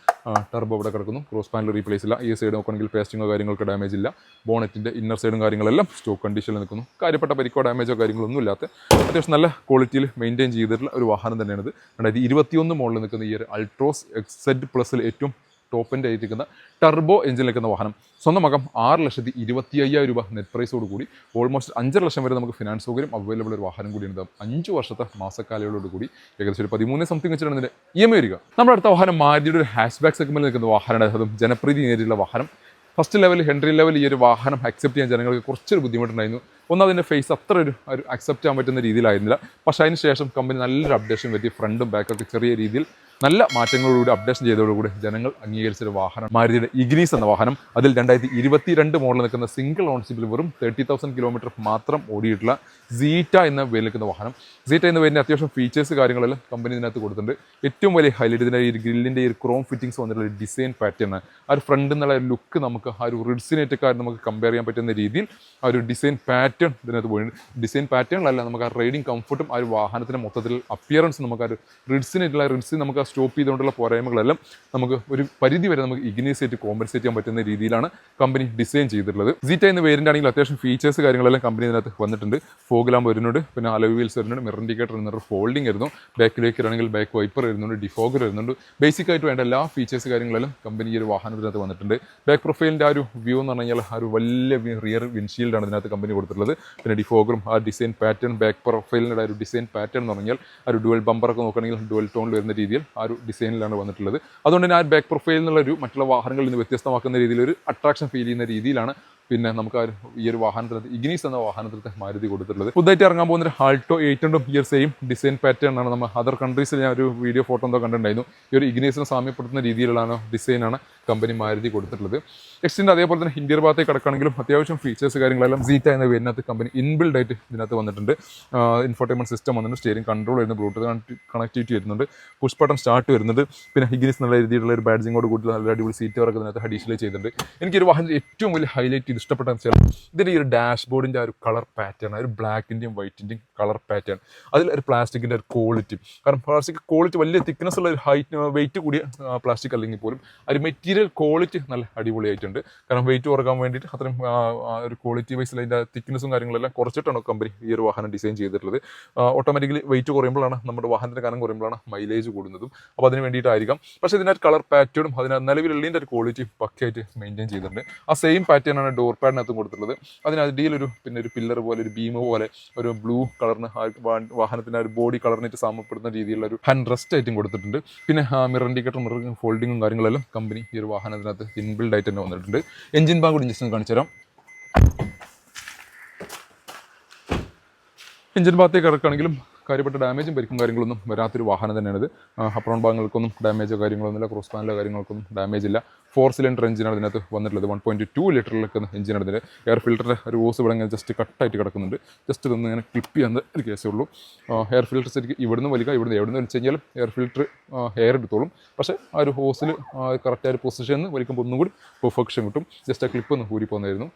ടർബോ അവിടെ കിടക്കുന്നു. ക്രോസ് പാനൽ റീപ്ലേസ് ഇല്ല. ഈ സൈഡ് നോക്കുകയാണെങ്കിൽ പേസ്റ്റിങ്ങോ കാര്യങ്ങളൊക്കെ ഡാമേജ് ഇല്ല. ബോണറ്റിന്റെ ഇന്നർ സൈഡും കാര്യങ്ങളെല്ലാം സ്റ്റോക്ക് കണ്ടീഷനിൽ നിൽക്കുന്നു. കാര്യപ്പെട്ട പരിക്കോ ഡാമേജോ കാര്യങ്ങളൊന്നും ഇല്ലാത്ത അത്യാവശ്യം നല്ല ക്വാളിറ്റിയിൽ മെയിന്റെയിൻ ചെയ്തിട്ടുള്ള ഒരു വാഹനം തന്നെയാണിത്. രണ്ടായിരത്തി ഇരുപത്തിയൊന്ന് മോഡലിൽ നിൽക്കുന്ന ഈ ഒരു അൾട്രോസ് എക്സെഡ് പ്ലസിൽ ഏറ്റവും ടോപ്പിന്റെ ആയിരിക്കുന്ന ടർബോ എഞ്ചിൻ നിൽക്കുന്ന വാഹനം സ്വന്തമാക്കാം ആറ് ലക്ഷത്തി ഇരുപത്തി അയ്യായിരം രൂപ നെറ്റ് പ്രൈസോട് കൂടി. ഓൾമോസ്റ്റ് അഞ്ചര ലക്ഷം വരെ നമുക്ക് ഫിനാൻസ് സൗകര്യം അവൈലബിൾ ഒരു വാഹനം കൂടിയാണ് അഞ്ച് വർഷത്തെ മാസക്കാലയോട് കൂടി ഏകദേശം ഒരു പതിമൂന്ന് സംതിങ് വെച്ചിട്ടാണ് ഇതിന്റെ ഇ എം ഐ വരിക. നമ്മുടെ അടുത്ത വാഹനം മാരുതിയുടെ ഒരു ഹാഷ് ബാക്ക് സെഗ്മെന്റിൽ നിൽക്കുന്ന വാഹനമാണ്. അതും ജനപ്രീതി നേരിട്ടുള്ള വാഹനം. ഫസ്റ്റ് ലെവൽ ഹെൻട്രി ലെവൽ ഈ ഒരു വാഹനം അക്സെപ്റ്റ് ചെയ്യാൻ ജനങ്ങൾക്ക് കുറച്ചൊരു ബുദ്ധിമുട്ടുണ്ടായിരുന്നു. ഒന്ന് അതിന്റെ ഫേസ് അത്ര ഒരു ഒരു അക്സെപ്റ്റ് ചെയ്യാൻ പറ്റുന്ന രീതിയിലായിരുന്നില്ല. പക്ഷേ അതിന് ശേഷം കമ്പനി നല്ലൊരു അപ്ഡേഷൻ പറ്റി ഫ്രണ്ടും ബാക്കൊക്കെ ചെറിയ രീതിയിൽ നല്ല മാറ്റങ്ങളോടുകൂടി അപ്ഡേഷൻ ചെയ്തതോടുകൂടി ജനങ്ങൾ അംഗീകരിച്ച ഒരു വാഹനം മാരുതിയുടെ ഇഗ്നീസ് എന്ന വാഹനം. അതിൽ രണ്ടായിരത്തി ഇരുപത്തിരണ്ട് മോഡൽ നിൽക്കുന്ന സിംഗിൾ ഓൺഷിപ്പിൽ വെറും തേർട്ടി തൗസൻഡ് കിലോമീറ്റർ മാത്രം ഓടിയിട്ടുള്ള സീറ്റ എന്ന പേരിൽ നിൽക്കുന്ന വാഹനം. സീറ്റ എന്ന പേരിന്റെ അത്യാവശ്യം ഫീച്ചേഴ്സ് കാര്യങ്ങളെല്ലാം കമ്പനി ഇതിനകത്ത് കൊടുത്തിട്ടുണ്ട്. ഏറ്റവും വലിയ ഹൈലൈറ്റ് ഇതിന്റെ ഈ ഗ്രില്ലിന്റെ ഈ ക്രോം ഫിറ്റിംഗ്സ് വന്നിട്ടുള്ള ഡിസൈൻ പാറ്റേൺ ആ ഒരു ഫ്രണ്ട് എന്നുള്ള ലുക്ക് നമുക്ക് ആ ഒരു റിഡ്സിനേറ്റൊക്കെ നമുക്ക് കമ്പയർ ചെയ്യാൻ പറ്റുന്ന രീതിയിൽ ആ ഒരു ഡിസൈൻ പാറ്റേൺ ഇതിനകത്ത് പോയിട്ടുണ്ട്. ഡിസൈൻ പാറ്റേണിലല്ല നമുക്ക് ആ റൈഡിങ് കംഫർട്ടും ആ ഒരു വാഹനത്തിന്റെ മൊത്തത്തിൽ അപ്പിയറൻസ് നമുക്ക് ആ ഒരു റിഡ്സിനായിട്ടുള്ള റിഡ്സിന് നമുക്ക് സ്റ്റോപ്പ് ചെയ്തുകൊണ്ടുള്ള പോരായ്മകളെല്ലാം നമുക്ക് ഒരു പരിധി വരെ നമുക്ക് ഇഗ്നീസ് ആയിട്ട് കോമ്പൻസേറ്റ് ചെയ്യാൻ പറ്റുന്ന രീതിയിലാണ് കമ്പനി ഡിസൈൻ ചെയ്തിട്ടുള്ളത്. സീറ്റ എന്ന വേരിന്റെ ആണെങ്കിൽ അത്യാവശ്യം ഫീച്ചേഴ്സ് കാര്യങ്ങളെല്ലാം കമ്പനി ഇതിനകത്ത് വന്നിട്ടുണ്ട്. ഫോഗ്ലാം വരുന്നുണ്ട് പിന്നെ അലവ് വീൽസ് വരുന്നുണ്ട് മിറർ ഇൻഡിക്കേറ്റർ വരുന്നുണ്ട് ഫോൾഡിംഗ് വരുന്നു ബാക്കിലേക്ക് ആണെങ്കിൽ ബാക്ക് വൈപ്പർ വരുന്നുണ്ട് ഡിഫോഗർ വരുന്നുണ്ട്. ബേസിക് ആയിട്ട് വേണ്ട എല്ലാ ഫീച്ചേഴ്സ് കാര്യങ്ങളെല്ലാം കമ്പനി ഈ ഒരു വാഹനത്തിനകത്ത് വന്നിട്ടുണ്ട്. ബാക്ക് പ്രൊഫൈലിന്റെ ആ ഒരു വ്യൂ എന്ന് പറഞ്ഞു കഴിഞ്ഞാൽ ആ ഒരു വലിയ റിയർ വിൻഷീൽഡാണ് ഇതിനകത്ത് കമ്പനി കൊടുത്തിട്ടുള്ളത്. പിന്നെ ഡിഫോഗറും ആ ഡിസൈൻ പാറ്റേൺ ബാക്ക് പ്രൊഫൈലിന്റെ ആ ഒരു ഡിസൈൻ പാറ്റേൺ എന്ന് പറഞ്ഞാൽ ആ ഒരു ഡുവൽ ബമ്പറൊക്കെ നോക്കുകയാണെങ്കിൽ ഡുവൽ ടോണിൽ വരുന്ന രീതിയിൽ ആ ഒരു ഡിസൈനിലാണ് വന്നിട്ടുള്ളത്. അതുകൊണ്ട് തന്നെ ആ ബാക്ക് പ്രൊഫൈൽ ഒരു മറ്റുള്ള വാഹനങ്ങളിൽ നിന്ന് വ്യത്യസ്തമാക്കുന്ന രീതിയിൽ ഒരു അട്രാക്ഷൻ ഫീൽ ചെയ്യുന്ന രീതിയിലാണ് പിന്നെ നമുക്ക് ഈ ഒരു വാഹനത്തിനകത്ത് ഇഗ്നീസ് എന്ന വാഹനത്തിലത്തെ മാരുതി കൊടുത്തിട്ടുള്ളത്. പുതുതായിട്ട് ഇറങ്ങാൻ പോകുന്ന ഒരു ആൾട്ടോ എയ്റ്റ് ഹൺഡ്രഡ് ഈ സെയിം ഡിസൈൻ പാറ്റേൺ ആണ് നമ്മൾ അതർ കൺട്രീസിൽ ഞാൻ ഒരു വീഡിയോ ഫോട്ടോ എന്തോ കണ്ടിട്ടുണ്ടായിരുന്നു. ഈ ഒരു ഇഗ്നീസിനെ സാമ്യപ്പെടുത്തുന്ന രീതിയിലുള്ളതാണ് ഡിസൈനാണ് കമ്പനി മാരുതി കൊടുത്തിട്ടുള്ളത്. എക്സ്റ്റിന്റെ അതേപോലെ തന്നെ ഇന്ത്യർ ഭാഗത്തേക്ക് കിടക്കുകയാണെങ്കിലും അത്യാവശ്യം ഫീച്ചേഴ്സ് കാര്യങ്ങളെല്ലാം സീറ്റ എന്ന പേരിനകത്ത് കമ്പനി ഇൻബിൽഡ് ആയിട്ട് ഇതിനകത്ത് വന്നിട്ടുണ്ട്. ഇൻഫോർട്ടൈൻമെന്റ് സിസ്റ്റം വന്നിട്ടുണ്ട്. സ്റ്റിയറിംഗ് കൺട്രോൾ വരുന്നത് ബ്ലൂടൂത്ത് കണക്ടിവിറ്റി വരുന്നുണ്ട്. പുഷ് ബട്ടൺ സ്റ്റാർട്ട് വരുന്നുണ്ട്. പിന്നെ ഇഗ്നീസ് നല്ല രീതിയിലുള്ള ഒരു ബാഡ്ജിങ്ങോട് കൂടി നല്ല അടിപൊളി സീറ്റ് വർക്ക് ഇതിനകത്ത് അഡീഷണൽ ചെയ്തിട്ടുണ്ട്. എനിക്കൊരു വാഹനത്തിൽ ഏറ്റവും വലിയ ഹൈലൈറ്റ് ഇത് ഇഷ്ടപ്പെട്ടെന്ന് വെച്ചാൽ ഇതിന്റെ ഈ ഒരു ഡാഷ്ബോർഡിന്റെ ആ ഒരു കളർ പാറ്റേൺ ആ ഒരു ബ്ലാക്കിന്റെയും വൈറ്റിന്റെയും കളർ പാറ്റേൺ അതിൽ ഒരു പ്ലാസ്റ്റിക്കിന്റെ ഒരു ക്വാളിറ്റി കാരണം പ്ലാസ്റ്റിക് ക്വാളിറ്റി വലിയ തിക്നെസ് ഉള്ള ഒരു ഹൈറ്റ് വെയിറ്റ് കൂടിയ പ്ലാസ്റ്റിക് അല്ലെങ്കിൽ പോലും ഒരു മെറ്റീരിയൽ ക്വാളിറ്റി നല്ല അടിപൊളിയായിട്ടുണ്ട്. കാരണം വെയിറ്റ് കുറയ്ക്കാൻ വേണ്ടിയിട്ട് അത്രയും ആ, ആ ഒരു ക്വാളിറ്റി വൈസിൽ അതിന്റെ തിക്നെസ്സും കാര്യങ്ങളെല്ലാം കുറച്ചിട്ടാണ് കമ്പനി ഈ ഒരു വാഹനം ഡിസൈൻ ചെയ്തിട്ടുള്ളത്. ഓട്ടോമാറ്റിക്കലി വെയിറ്റ് കുറയുമ്പോഴാണ് നമ്മുടെ വാഹനത്തിന്റെ കനം കുറയുമ്പോഴാണ് മൈലേജ് കൂടുന്നതും. അപ്പോൾ അതിന് വേണ്ടിയിട്ടായിരിക്കാം. പക്ഷേ ഇതിനകത്ത് കളർ പാറ്റേണും അതിന് നിലവിലുള്ളതിന്റെ ഒരു ക്വാളിറ്റി പക്കയായിട്ട് മെയിന്റെയിൻ ചെയ്തിട്ടുണ്ട്. ആ സെയിം പാറ്റേൺ ആണ് ഡോർ പാഡിനകത്തും കൊടുത്തിട്ടുള്ളത് അതിനടിയിലൊരു പിന്നെ ഒരു പില്ലർ പോലെ ഒരു ബീം പോലെ ഒരു ബ്ലൂ കളറിന് വാഹനത്തിന്റെ ഒരു ബോഡി കളറിനായിട്ട് സാമ്യപ്പെടുന്ന രീതിയിലുള്ള ഒരു ഹാൻഡ് റെസ്റ്റ് ആയിട്ടും കൊടുത്തിട്ടുണ്ട്. പിന്നെ മിറർ ഇൻഡിക്കേറ്റർ മിറർ ഫോൾഡിങ്ങും കാര്യങ്ങളെല്ലാം കമ്പനി ഈ ഒരു വാഹനത്തിനകത്ത് ഇൻബിൽഡ് ആയിട്ട് തന്നെ വന്നിട്ടുണ്ട്. എഞ്ചിൻ ബാഗ് കൂടി ഒന്ന് കാണിച്ചു തരാം. എഞ്ചിൻ ഭാഗത്തേക്ക് ഇറക്കുകയാണെങ്കിലും കാര്യപ്പെട്ട ഡാമേജും പരിക്കും കാര്യങ്ങളൊന്നും വരാത്തൊരു വാഹനം തന്നെയാണിത്. അപ്രോൺ ഭാഗങ്ങൾക്കൊന്നും ഡാമേജോ കാര്യങ്ങളൊന്നുമില്ല ക്രോസ് പാനലോ കാര്യങ്ങൾക്കൊന്നും ഡാമേജ് ഇല്ല. ഫോർ സിലിണ്ടർ എഞ്ചിനാണ് ഇതിനകത്ത് വന്നിട്ടുള്ളത്. വൺ പോയിന്റ് ടു ലിറ്ററിലൊക്കെ എഞ്ചിനാണ് ഇതിന്റെ. എയർ ഫിൽറ്ററിന്റെ ഒരു ഓസ് ഇവിടെ ഇങ്ങനെ ജസ്റ്റ് കട്ടായിട്ട് കിടക്കുന്നുണ്ട്. ജസ്റ്റ് ഇതൊന്ന് ഇങ്ങനെ ക്ലിപ്പ് ചെയ്യാൻ ഒരു കേസേ ഉള്ളൂ. എയർ ഫിൽറ്റർ ശരിക്കും ഇവിടുന്ന് വലിക്കുക ഇവിടുന്ന് എവിടുന്ന് വലിച്ചു കഴിഞ്ഞാലും എയർ ഫിൽറ്റർ എയർ എടുത്തോളും. പക്ഷേ ആ ഒരു ഹോസിൽ കറക്റ്റ് ആ ഒരു പൊസിഷനിൽ വലിക്കുമ്പോൾ ഒന്നും കൂടി പെർഫെക്ഷൻ കിട്ടും. ജസ്റ്റ് ആ ക്ലിപ്പ് ഒന്ന് ഊരി പോകുന്നതായിരുന്നു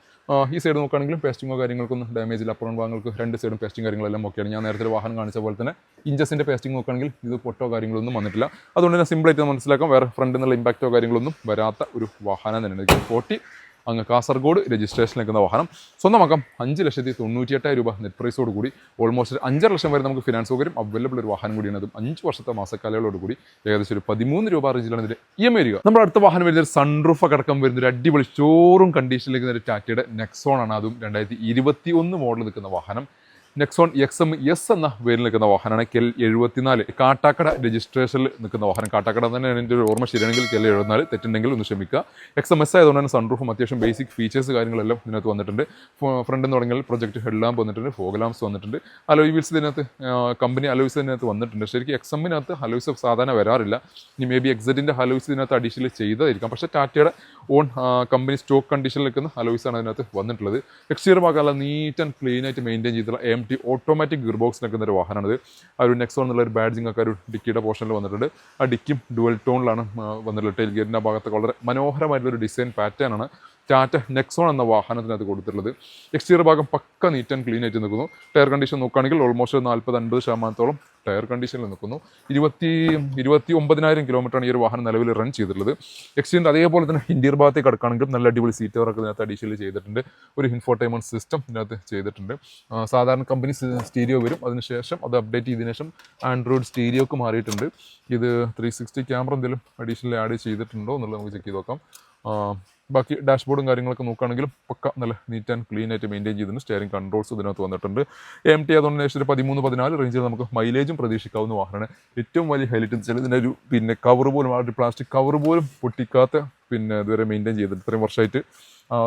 ഈ സൈഡ് നോക്കുകയാണെങ്കിലും പേസ്റ്റിങ്ങോ കാര്യങ്ങൾക്കൊന്നും ഡാമേജ് ഇല്ല. അപ്പുറം ഭാഗങ്ങൾക്ക് രണ്ട് സൈഡും പേസ്റ്റിംഗ് കാര്യങ്ങളെല്ലാം ഓക്കെയാണ് ഞാൻ നേരത്തെ വാഹനം കാണിച്ച പോലെ തന്നെ ഇഞ്ചസിന്റെ പേസ്റ്റിംഗ് നോക്കുകയാണെങ്കിൽ ഇത് പൊട്ടോ കാര്യങ്ങളൊന്നും വന്നിട്ടില്ല. അതുകൊണ്ട് തന്നെ സിമ്പിളായിട്ട് മനസ്സിലാക്കാം. വേറെ ഫ്രണ്ടിൽ നിന്നുള്ള ഇമ്പാക്റ്റോ കാര്യങ്ങളൊന്നും വരാത്ത ഒരു വാഹനം തന്നെയാണ് ഫോർട്ടി അങ്ങ് കാസർഗോഡ് രജിസ്ട്രേഷൻ നിൽക്കുന്ന വാഹനം. സ്വന്തമാക്കാം. അഞ്ച് ലക്ഷത്തി തൊണ്ണൂറ്റി എട്ടായിരം രൂപ നെറ്റ് പ്രൈസോട് കൂടി. ഓൾമോസ്റ്റ് അഞ്ചര ലക്ഷം വരെ നമുക്ക് ഫിനാൻസ് സൗകര്യം. അവൈലബിൾ ഒരു വാഹനം കൂടിയാണ്. അതും അഞ്ച് വർഷത്തെ മാസക്കാലയോട് കൂടി ഏകദേശം ഒരു പതിമൂന്ന് രൂപ റേഞ്ചിലാണ് ഇതിന്റെ ഇ എം ഐ വരിക. നമ്മുടെ അടുത്ത വാഹനം വരുന്ന ഒരു സൺറൂഫ് കടക്കം വരുന്ന ഒരു അടിപൊളി ഷോറൂം കണ്ടീഷനിൽ നിൽക്കുന്ന ഒരു ടാറ്റയുടെ നെക്സോൺ ആണ്. അതും രണ്ടായിരത്തി ഇരുപത്തി ഒന്ന് മോഡൽ നിൽക്കുന്ന വാഹനം. നെക്സോൺ എക്സ് എം എസ് എന്ന പേരിൽ നിൽക്കുന്ന വാഹനമാണ് കെൽ എഴുപത്തിനാല്. കാട്ടാക്കട രജിസ്ട്രേഷനിൽ നിൽക്കുന്ന വാഹനം. കാട്ടാക്കട തന്നെ എന്റെ ഒരു ഓർമ്മ ശരിയാണെങ്കിൽ കെൽ എഴുപത്തിനാല്. തെറ്റുണ്ടെങ്കിൽ ഒന്ന് ക്ഷമിക്കുക. എക്സ് എം എസ് ആയതുകൊണ്ട് തന്നെ സൺറൂഫും അത്യാവശ്യം ബേസിക് ഫീച്ചേഴ്സ് കാര്യങ്ങളെല്ലാം ഇതിനകത്ത് വന്നിട്ടുണ്ട്. ഫ്രണ്ട് എന്ന് തുടങ്ങിയാൽ പ്രൊജക്ട് ഹെഡ് ലാമ്പ് വന്നിട്ടുണ്ട് ഫോഗ് ലാംസ് വന്നിട്ടുണ്ട്. അലോയ് വീൽസ് ഇതിനകത്ത് കമ്പനി അലോയ്സ് ഇതിനകത്ത് വന്നിട്ടുണ്ട്. ശരിക്കും എക്സ് എമ്മിനകത്ത് ഹലോയ്സ് സാധാരണ വരാറില്ല. ഇനി മേ ബി എക്സറ്റിന്റെ ഹലോയ്സ് ഇതിനകത്ത് അഡീഷണൽ ചെയ്തതായിരിക്കാം. പക്ഷേ ടാറ്റയുടെ ഓൺ കമ്പനി സ്റ്റോക്ക് കണ്ടീഷനിൽ നിൽക്കുന്ന ആണ് ഇതിനകത്ത് വന്നിട്ടുള്ളത്. എക്സ്റ്റീരിയർ ഭാഗമല്ല നീറ്റ് ആൻഡ് ക്ലീൻ ആയിട്ട് മെയിന്റെയിൻ ചെയ്തിട്ടുള്ള M T automatic gear box നിൽക്കുന്ന ഒരു വാഹനമാണിത് ആ ഒരു നെക്സോൺ എന്നുള്ള ഒരു ബാഡ്ജിങ് ഒക്കെ ഒരു ഡിക്കിയുടെ പോർഷനിൽ വന്നിട്ടുണ്ട്. ആ ഡിക്കും ഡുവൽ ടോണിലാണ് വന്നിട്ടുള്ളത്. ടെയിൽ ഗിയറിന്റെ ഭാഗത്ത് വളരെ മനോഹരമായിട്ടുള്ള ഒരു ഡിസൈൻ പാറ്റേൺ ആണ്. ടാറ്റ നെക്സോൺ എന്ന വാഹനത്തിനകത്ത് കൊടുത്തിട്ടുള്ളത്. എക്സ്റ്റീരിയർ ഭാഗം പക്ക നീറ്റ് ആൻഡ് ക്ലീൻ ആയിട്ട് നിൽക്കുന്നു. ടയർ കണ്ടീഷൻ നോക്കുകയാണെങ്കിൽ ഓൾമോസ്റ്റ് നാൽപ്പത് അൻപത് ശതമാനത്തോളം ടയർ കണ്ടീഷനിൽ നിൽക്കുന്നു. ഇരുപത്തി ഇരുപത്തി ഒമ്പതിനായിരം കിലോമീറ്ററാണ് ഈ ഒരു വാഹനം നിലവിൽ റൺ ചെയ്തിട്ടുള്ളത്. എക്സ്റ്റീരിയർ അതേപോലെ തന്നെ ഇന്ത്യർ ഭാഗത്തേക്ക് കിടക്കുകയാണെങ്കിലും നല്ല അടിപൊളി സീറ്റ് വർക്ക് ഇതിനകത്ത് അഡീഷണൽ ചെയ്തിട്ടുണ്ട്. ഒരു ഇൻഫോർടൈൻമെന്റ് സിസ്റ്റം ഇതിനകത്ത് ചെയ്തിട്ടുണ്ട്. സാധാരണ കമ്പനി സ്റ്റീരിയോ വരും. അതിനുശേഷം അത് അപ്ഡേറ്റ് ചെയ്തതിനു ശേഷം ആൻഡ്രോയിഡ് സ്റ്റീരിയോക്ക് മാറിയിട്ടുണ്ട്. ഇത് ത്രീ സിക്സ്റ്റി ക്യാമറ എന്തെങ്കിലും അഡീഷണൽ ആഡ് ചെയ്തിട്ടുണ്ടോ എന്നുള്ളത് നമുക്ക് ചെക്ക് ചെയ്ത് നോക്കാം. ബാക്കി ഡാഷ്ബോർഡും കാര്യങ്ങളൊക്കെ നോക്കുകയാണെങ്കിലും പക്ക നല്ല നീറ്റ് ആൻഡ് ക്ലീൻ ആയിട്ട് മെയിന്റെയിൻ ചെയ്തിട്ടുണ്ട്. സ്റ്റിയറിംഗ് കൺട്രോൾസ് ഇതിനകത്ത് വന്നിട്ടുണ്ട്. എം ടി അതുകൊണ്ട് ഏകദേശം ഒരു പതിമൂന്ന് പതിനാല് റേഞ്ചിൽ നമുക്ക് മൈലേജും പ്രതീക്ഷിക്കാവുന്ന വാഹനമാണ്. ഏറ്റവും വലിയ ഹൈലൈറ്റ് എന്ന് വെച്ചാൽ ഇതിന്റെ ഒരു പിന്നെ കവർ പോലും ആ ഒരു പ്ലാസ്റ്റിക് കവർ പോലും പൊട്ടിക്കാത്ത പിന്നെ ഇതുവരെ മെയിന്റെയിൻ ചെയ്തിട്ടുണ്ട് ഇത്രയും വർഷമായിട്ട്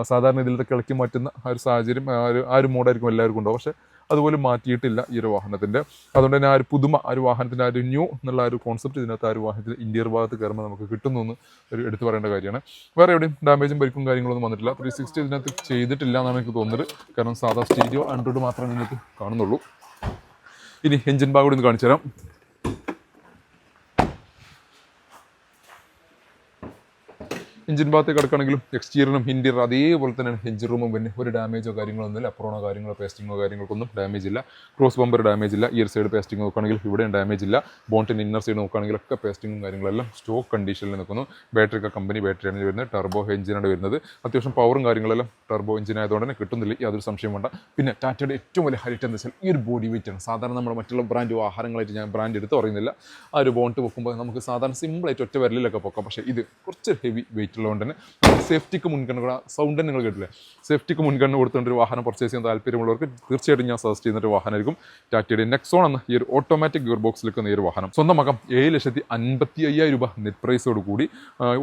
സാധാരണ ഇതിലത്തെ ഇളക്കി മാറ്റുന്ന ആ ഒരു സാഹചര്യം ആ ഒരു ആ ഒരു മോഡായിരിക്കും എല്ലാവർക്കും ഉണ്ടാവും പക്ഷേ അതുപോലും മാറ്റിയിട്ടില്ല ഈ ഒരു വാഹനത്തിന്റെ. അതുകൊണ്ട് തന്നെ ആ ഒരു പുതുമ ആ ഒരു വാഹനത്തിന്റെ ആ ഒരു ന്യൂ എന്നുള്ള ആ ഒരു കോൺസെപ്റ്റ് ഇതിനകത്ത് ആ ഒരു വാഹനത്തിൽ ഇന്ത്യർ ഭാഗത്ത് കയറുമ്പോൾ നമുക്ക് കിട്ടുന്നു എന്ന് ഒരു എടുത്തു പറയേണ്ട കാര്യമാണ്. വേറെ എവിടെയും ഡാമേജും പരിക്കും കാര്യങ്ങളൊന്നും വന്നിട്ടില്ല. ത്രീ സിക്സ്റ്റി ഇതിനകത്ത് ചെയ്തിട്ടില്ല എന്നാണ് എനിക്ക് തോന്നുന്നത്. കാരണം സാധാ സ്റ്റീരിയോ ആൻഡ്രോയിഡ് മാത്രമേ ഇതിനകത്ത് കാണുന്നുള്ളൂ. ഇനി എഞ്ചിൻ ഭാഗം കൂടി ഒന്ന് കാണിച്ചു തരാം എഞ്ചിൻ ഭാഗത്ത് കിടക്കുകയാണെങ്കിലും എക്സ്റ്റീരിയറും ഇന്റീരിയർ അതേപോലെ തന്നെ എഞ്ചിൻ റൂമും പിന്നെ ഒരു ഡാമേജോ കാര്യങ്ങളോ ഒന്നുമില്ല. അപ്രോണോ കാര്യങ്ങളോ പേസ്റ്റിങ്ങോ കാര്യങ്ങൾക്കൊന്നും ഡാമേജ് ഇല്ല. ക്രോസ് ബമ്പർ ഡാമേജ് ഇല്ല. ഇയർ സൈഡ് പേസ്റ്റിംഗ് നോക്കുകയാണെങ്കിൽ ഇവിടെയും ഡാമേജ് ഇല്ല. ബോണ്ടിന്റെ ഇന്നർ സൈഡ് നോക്കുകയാണെങ്കിൽ ഒക്കെ പേസ്റ്റിങ്ങും കാര്യങ്ങളെല്ലാം സ്റ്റോക്ക് കണ്ടീഷനിൽ നിൽക്കുന്നു. ബാറ്ററി ഒക്കെ കമ്പനി ബാറ്ററിയാണ് വരുന്നത്. ടർബോ എഞ്ചിനാണ് വരുന്നത്. അത്യാവശ്യം പവറും കാര്യങ്ങളെല്ലാം ടർബോ എഞ്ചിനായതുകൊണ്ട് തന്നെ കിട്ടുന്നില്ല. യാതൊരു സംശയം വേണ്ട. പിന്നെ ടാറ്റയുടെ ഏറ്റവും വലിയ ഹൈറ്റ് എന്താ വെച്ചാൽ ഈ ഒരു ബോഡി വെയിറ്റ് ആണ്. സാധാരണ നമ്മുടെ മറ്റുള്ള ബ്രാൻഡ് ആഹാരങ്ങളായിട്ട് ഞാൻ ബ്രാൻഡ് എടുത്ത് പറയുന്നില്ല. ആ ഒരു ബോണ്ട് വെക്കുമ്പോൾ നമുക്ക് സാധാരണ സിമ്പിളായിട്ട് ഒറ്റ വരലിലൊക്കെ പൊക്കാം. പക്ഷേ ഇത് കുറച്ച് ഹെവി വെയിറ്റ് വന്നിട്ടുള്ളതുകൊണ്ട് തന്നെ സേഫ്റ്റിക്ക് മുൻഗണന സൗണ്ട് നിങ്ങൾ കേട്ടില്ലേ? സേഫ്റ്റിക്ക് മുൻഗണന കൊടുത്തുകൊണ്ട് ഒരു വാഹനം പർച്ചേസ് ചെയ്യാൻ താല്പര്യമുള്ളവർക്ക് തീർച്ചയായിട്ടും ഞാൻ സജസ്റ്റ് ചെയ്യുന്ന ഒരു വാഹനമായിരിക്കും ടാറ്റയുടെ നെക്സോൺ എന്ന ഈ ഒരു ഓട്ടോമാറ്റിക് ഗിയർ ബോക്സിൽ നിൽക്കുന്ന ഈ ഒരു വാഹനം. സ്വന്തമാക്കാം ഏഴ് ലക്ഷത്തി അൻപത്തി അയ്യായിരം രൂപ നെറ്റ് പ്രൈസോട് കൂടി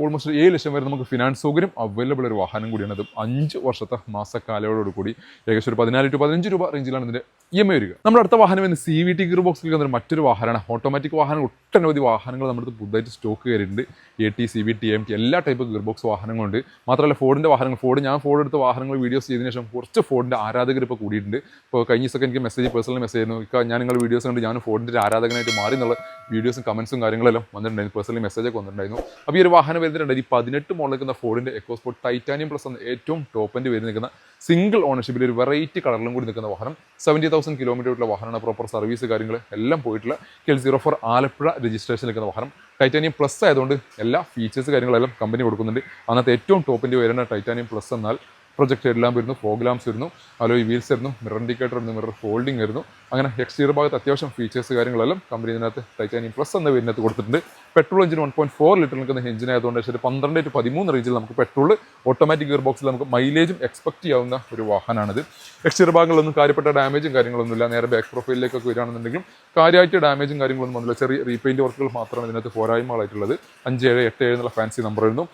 ഓൾമോസ്റ്റ് ഏഴ് ലക്ഷം വരെ നമുക്ക് ഫിനാൻസ് സൗകര്യം അവൈലബിൾ ഒരു വാഹനം കൂടിയാണ്. അത് അഞ്ച് വർഷത്തെ മാസക്കാലയോട് കൂടി ഏകദേശം ഒരു പതിനാല് ടു പതിനഞ്ച് രൂപ റേഞ്ചിലാണ് ഇതിന്റെ ഇ എം ഐ വരിക. നമ്മുടെ അടുത്ത വാഹനം എന്ന് സി വി ടി ഗിയർ ബോക്സിൽ നിൽക്കുന്ന മറ്റൊരു വാഹനമാണ്. ഓട്ടോമാറ്റിക് വാഹനം ഒട്ടനവധി വാഹനങ്ങൾ നമ്മുടെ പുതുതായിട്ട് സ്റ്റോക്ക് കയറിയിട്ടുണ്ട്. A T C V T M T എല്ലാ ടൈപ്പ് ഗിയർ ബോക്സ് വാഹനങ്ങളുണ്ട് മാത്രമല്ല ഫോർഡിന്റെ വാഹനങ്ങൾ ഫോർഡ് ഞാൻ ഫോർഡ് എടുത്ത വാഹനങ്ങൾ വീഡിയോസ് ചെയ്തതിനു ശേഷം കുറച്ച് ഫോർഡിന്റെ ആരാധകർ ഇപ്പോൾ കൂടിയിട്ടുണ്ട്. ഇപ്പോൾ കഴിഞ്ഞ ദിവസം എനിക്ക് മെസ്സേജ് പേഴ്സണൽ മെസ്സേജ് ആയിരുന്നു. ഞാൻ നിങ്ങൾ വീഡിയോസ് കണ്ട് ഞാൻ ഫോർഡിന്റെ ആരാധകനായിട്ട് മാറി എന്നുള്ള വീഡിയോസും കമൻസും കാര്യങ്ങളെല്ലാം വന്നിട്ടുണ്ടായിരുന്നു. പേഴ്സണലി മെസ്സേജൊക്കെ വന്നിട്ടുണ്ടായിരുന്നു. അപ്പോൾ ഈ ഒരു വാഹനം വരുന്നുണ്ട് ഈ പതിനെട്ട് നിൽക്കുന്ന ഫോർഡിന്റെ എക്കോസ്പോർട്ട് ടൈറ്റാനിയം പ്ലസ് എന്ന ഏറ്റവും ടോപ്പ് എന്റെ വരുന്ന നിൽക്കുന്ന സിംഗിൾ ഓണർഷിപ്പിൽ ഒരു വെറൈറ്റി കളറിലും കൂടി നിൽക്കുന്ന വാഹനം. സെവന്റി തൗസൻഡ് കിലോമീറ്റർ ഉള്ള വാഹനമാണ് പ്രോപ്പർ സർവീസ് കാര്യങ്ങൾ എല്ലാം പോയിട്ടുള്ള KL zero four Alappuzha registration നിൽക്കുന്ന വാഹനം. ടൈറ്റാനിയം പ്ലസ് ആയതുകൊണ്ട് എല്ലാ ഫീച്ചേഴ്സ് കാര്യങ്ങളെല്ലാം കമ്പനി കൊടുക്കുന്നുണ്ട്. അന്നത്തെ ഏറ്റവും ടോപ്പിന്റെ വരുന്ന ടൈറ്റാനിയം പ്ലസ് എന്നാൽ പ്രൊജക്ട് എല്ലാം വരുന്നു ഫോഗ് ലാംസ് വരുന്നു അലോയ് വീൽസ് വരുന്നു മിറർ ഇൻഡിക്കേറ്റർ വരുന്നു മിറർ ഫോൾഡിംഗ് വരുന്നു. അങ്ങനെ എക്സ്റ്റീരിയർ ഭാഗത്ത് അത്യാവശ്യം ഫീച്ചേഴ്സ് കാര്യങ്ങളെല്ലാം കമ്പനി ഇതിനകത്ത് ടൈറ്റാനിയം പ്ലസ് എന്ന പേരിനകത്ത് കൊടുത്തിട്ടുണ്ട്. Petrol engine one point four litre നിൽക്കുന്ന എഞ്ചിൻ ആയതുകൊണ്ട് ഒരു പന്ത്രണ്ട് ടു പതിമൂന്ന് റേഞ്ചിൽ നമുക്ക് പെട്രോൾ ഓട്ടോമാറ്റിക് ഗിയർ ബോക്സിൽ നമുക്ക് മൈലേജും എക്സ്പെക്ട് ചെയ്യാവുന്ന ഒരു വാഹനമാണിത് എക്സ്റ്റീരിയർ ഭാഗങ്ങളൊന്നും കാര്യപ്പെട്ട ഡാമേജും കാര്യങ്ങളൊന്നുമില്ല. നേരെ ബാക്ക് പ്രൊഫൈലിലേക്കൊക്കെ വരികയാണെന്നുണ്ടെങ്കിലും കാര്യമായിട്ട് ഡാമേജും കാര്യങ്ങളൊന്നും വന്നില്ല. ചെറിയ റീപെയിന്റ് വർക്കുകൾ മാത്രമാണ് ഇതിനകത്ത് പോരായ്മകളായിട്ടുള്ളത്. അഞ്ച് ഏഴ് എട്ട് ഏഴ് എന്നുള്ള ഫാൻസി നമ്പർ ആയിരുന്നു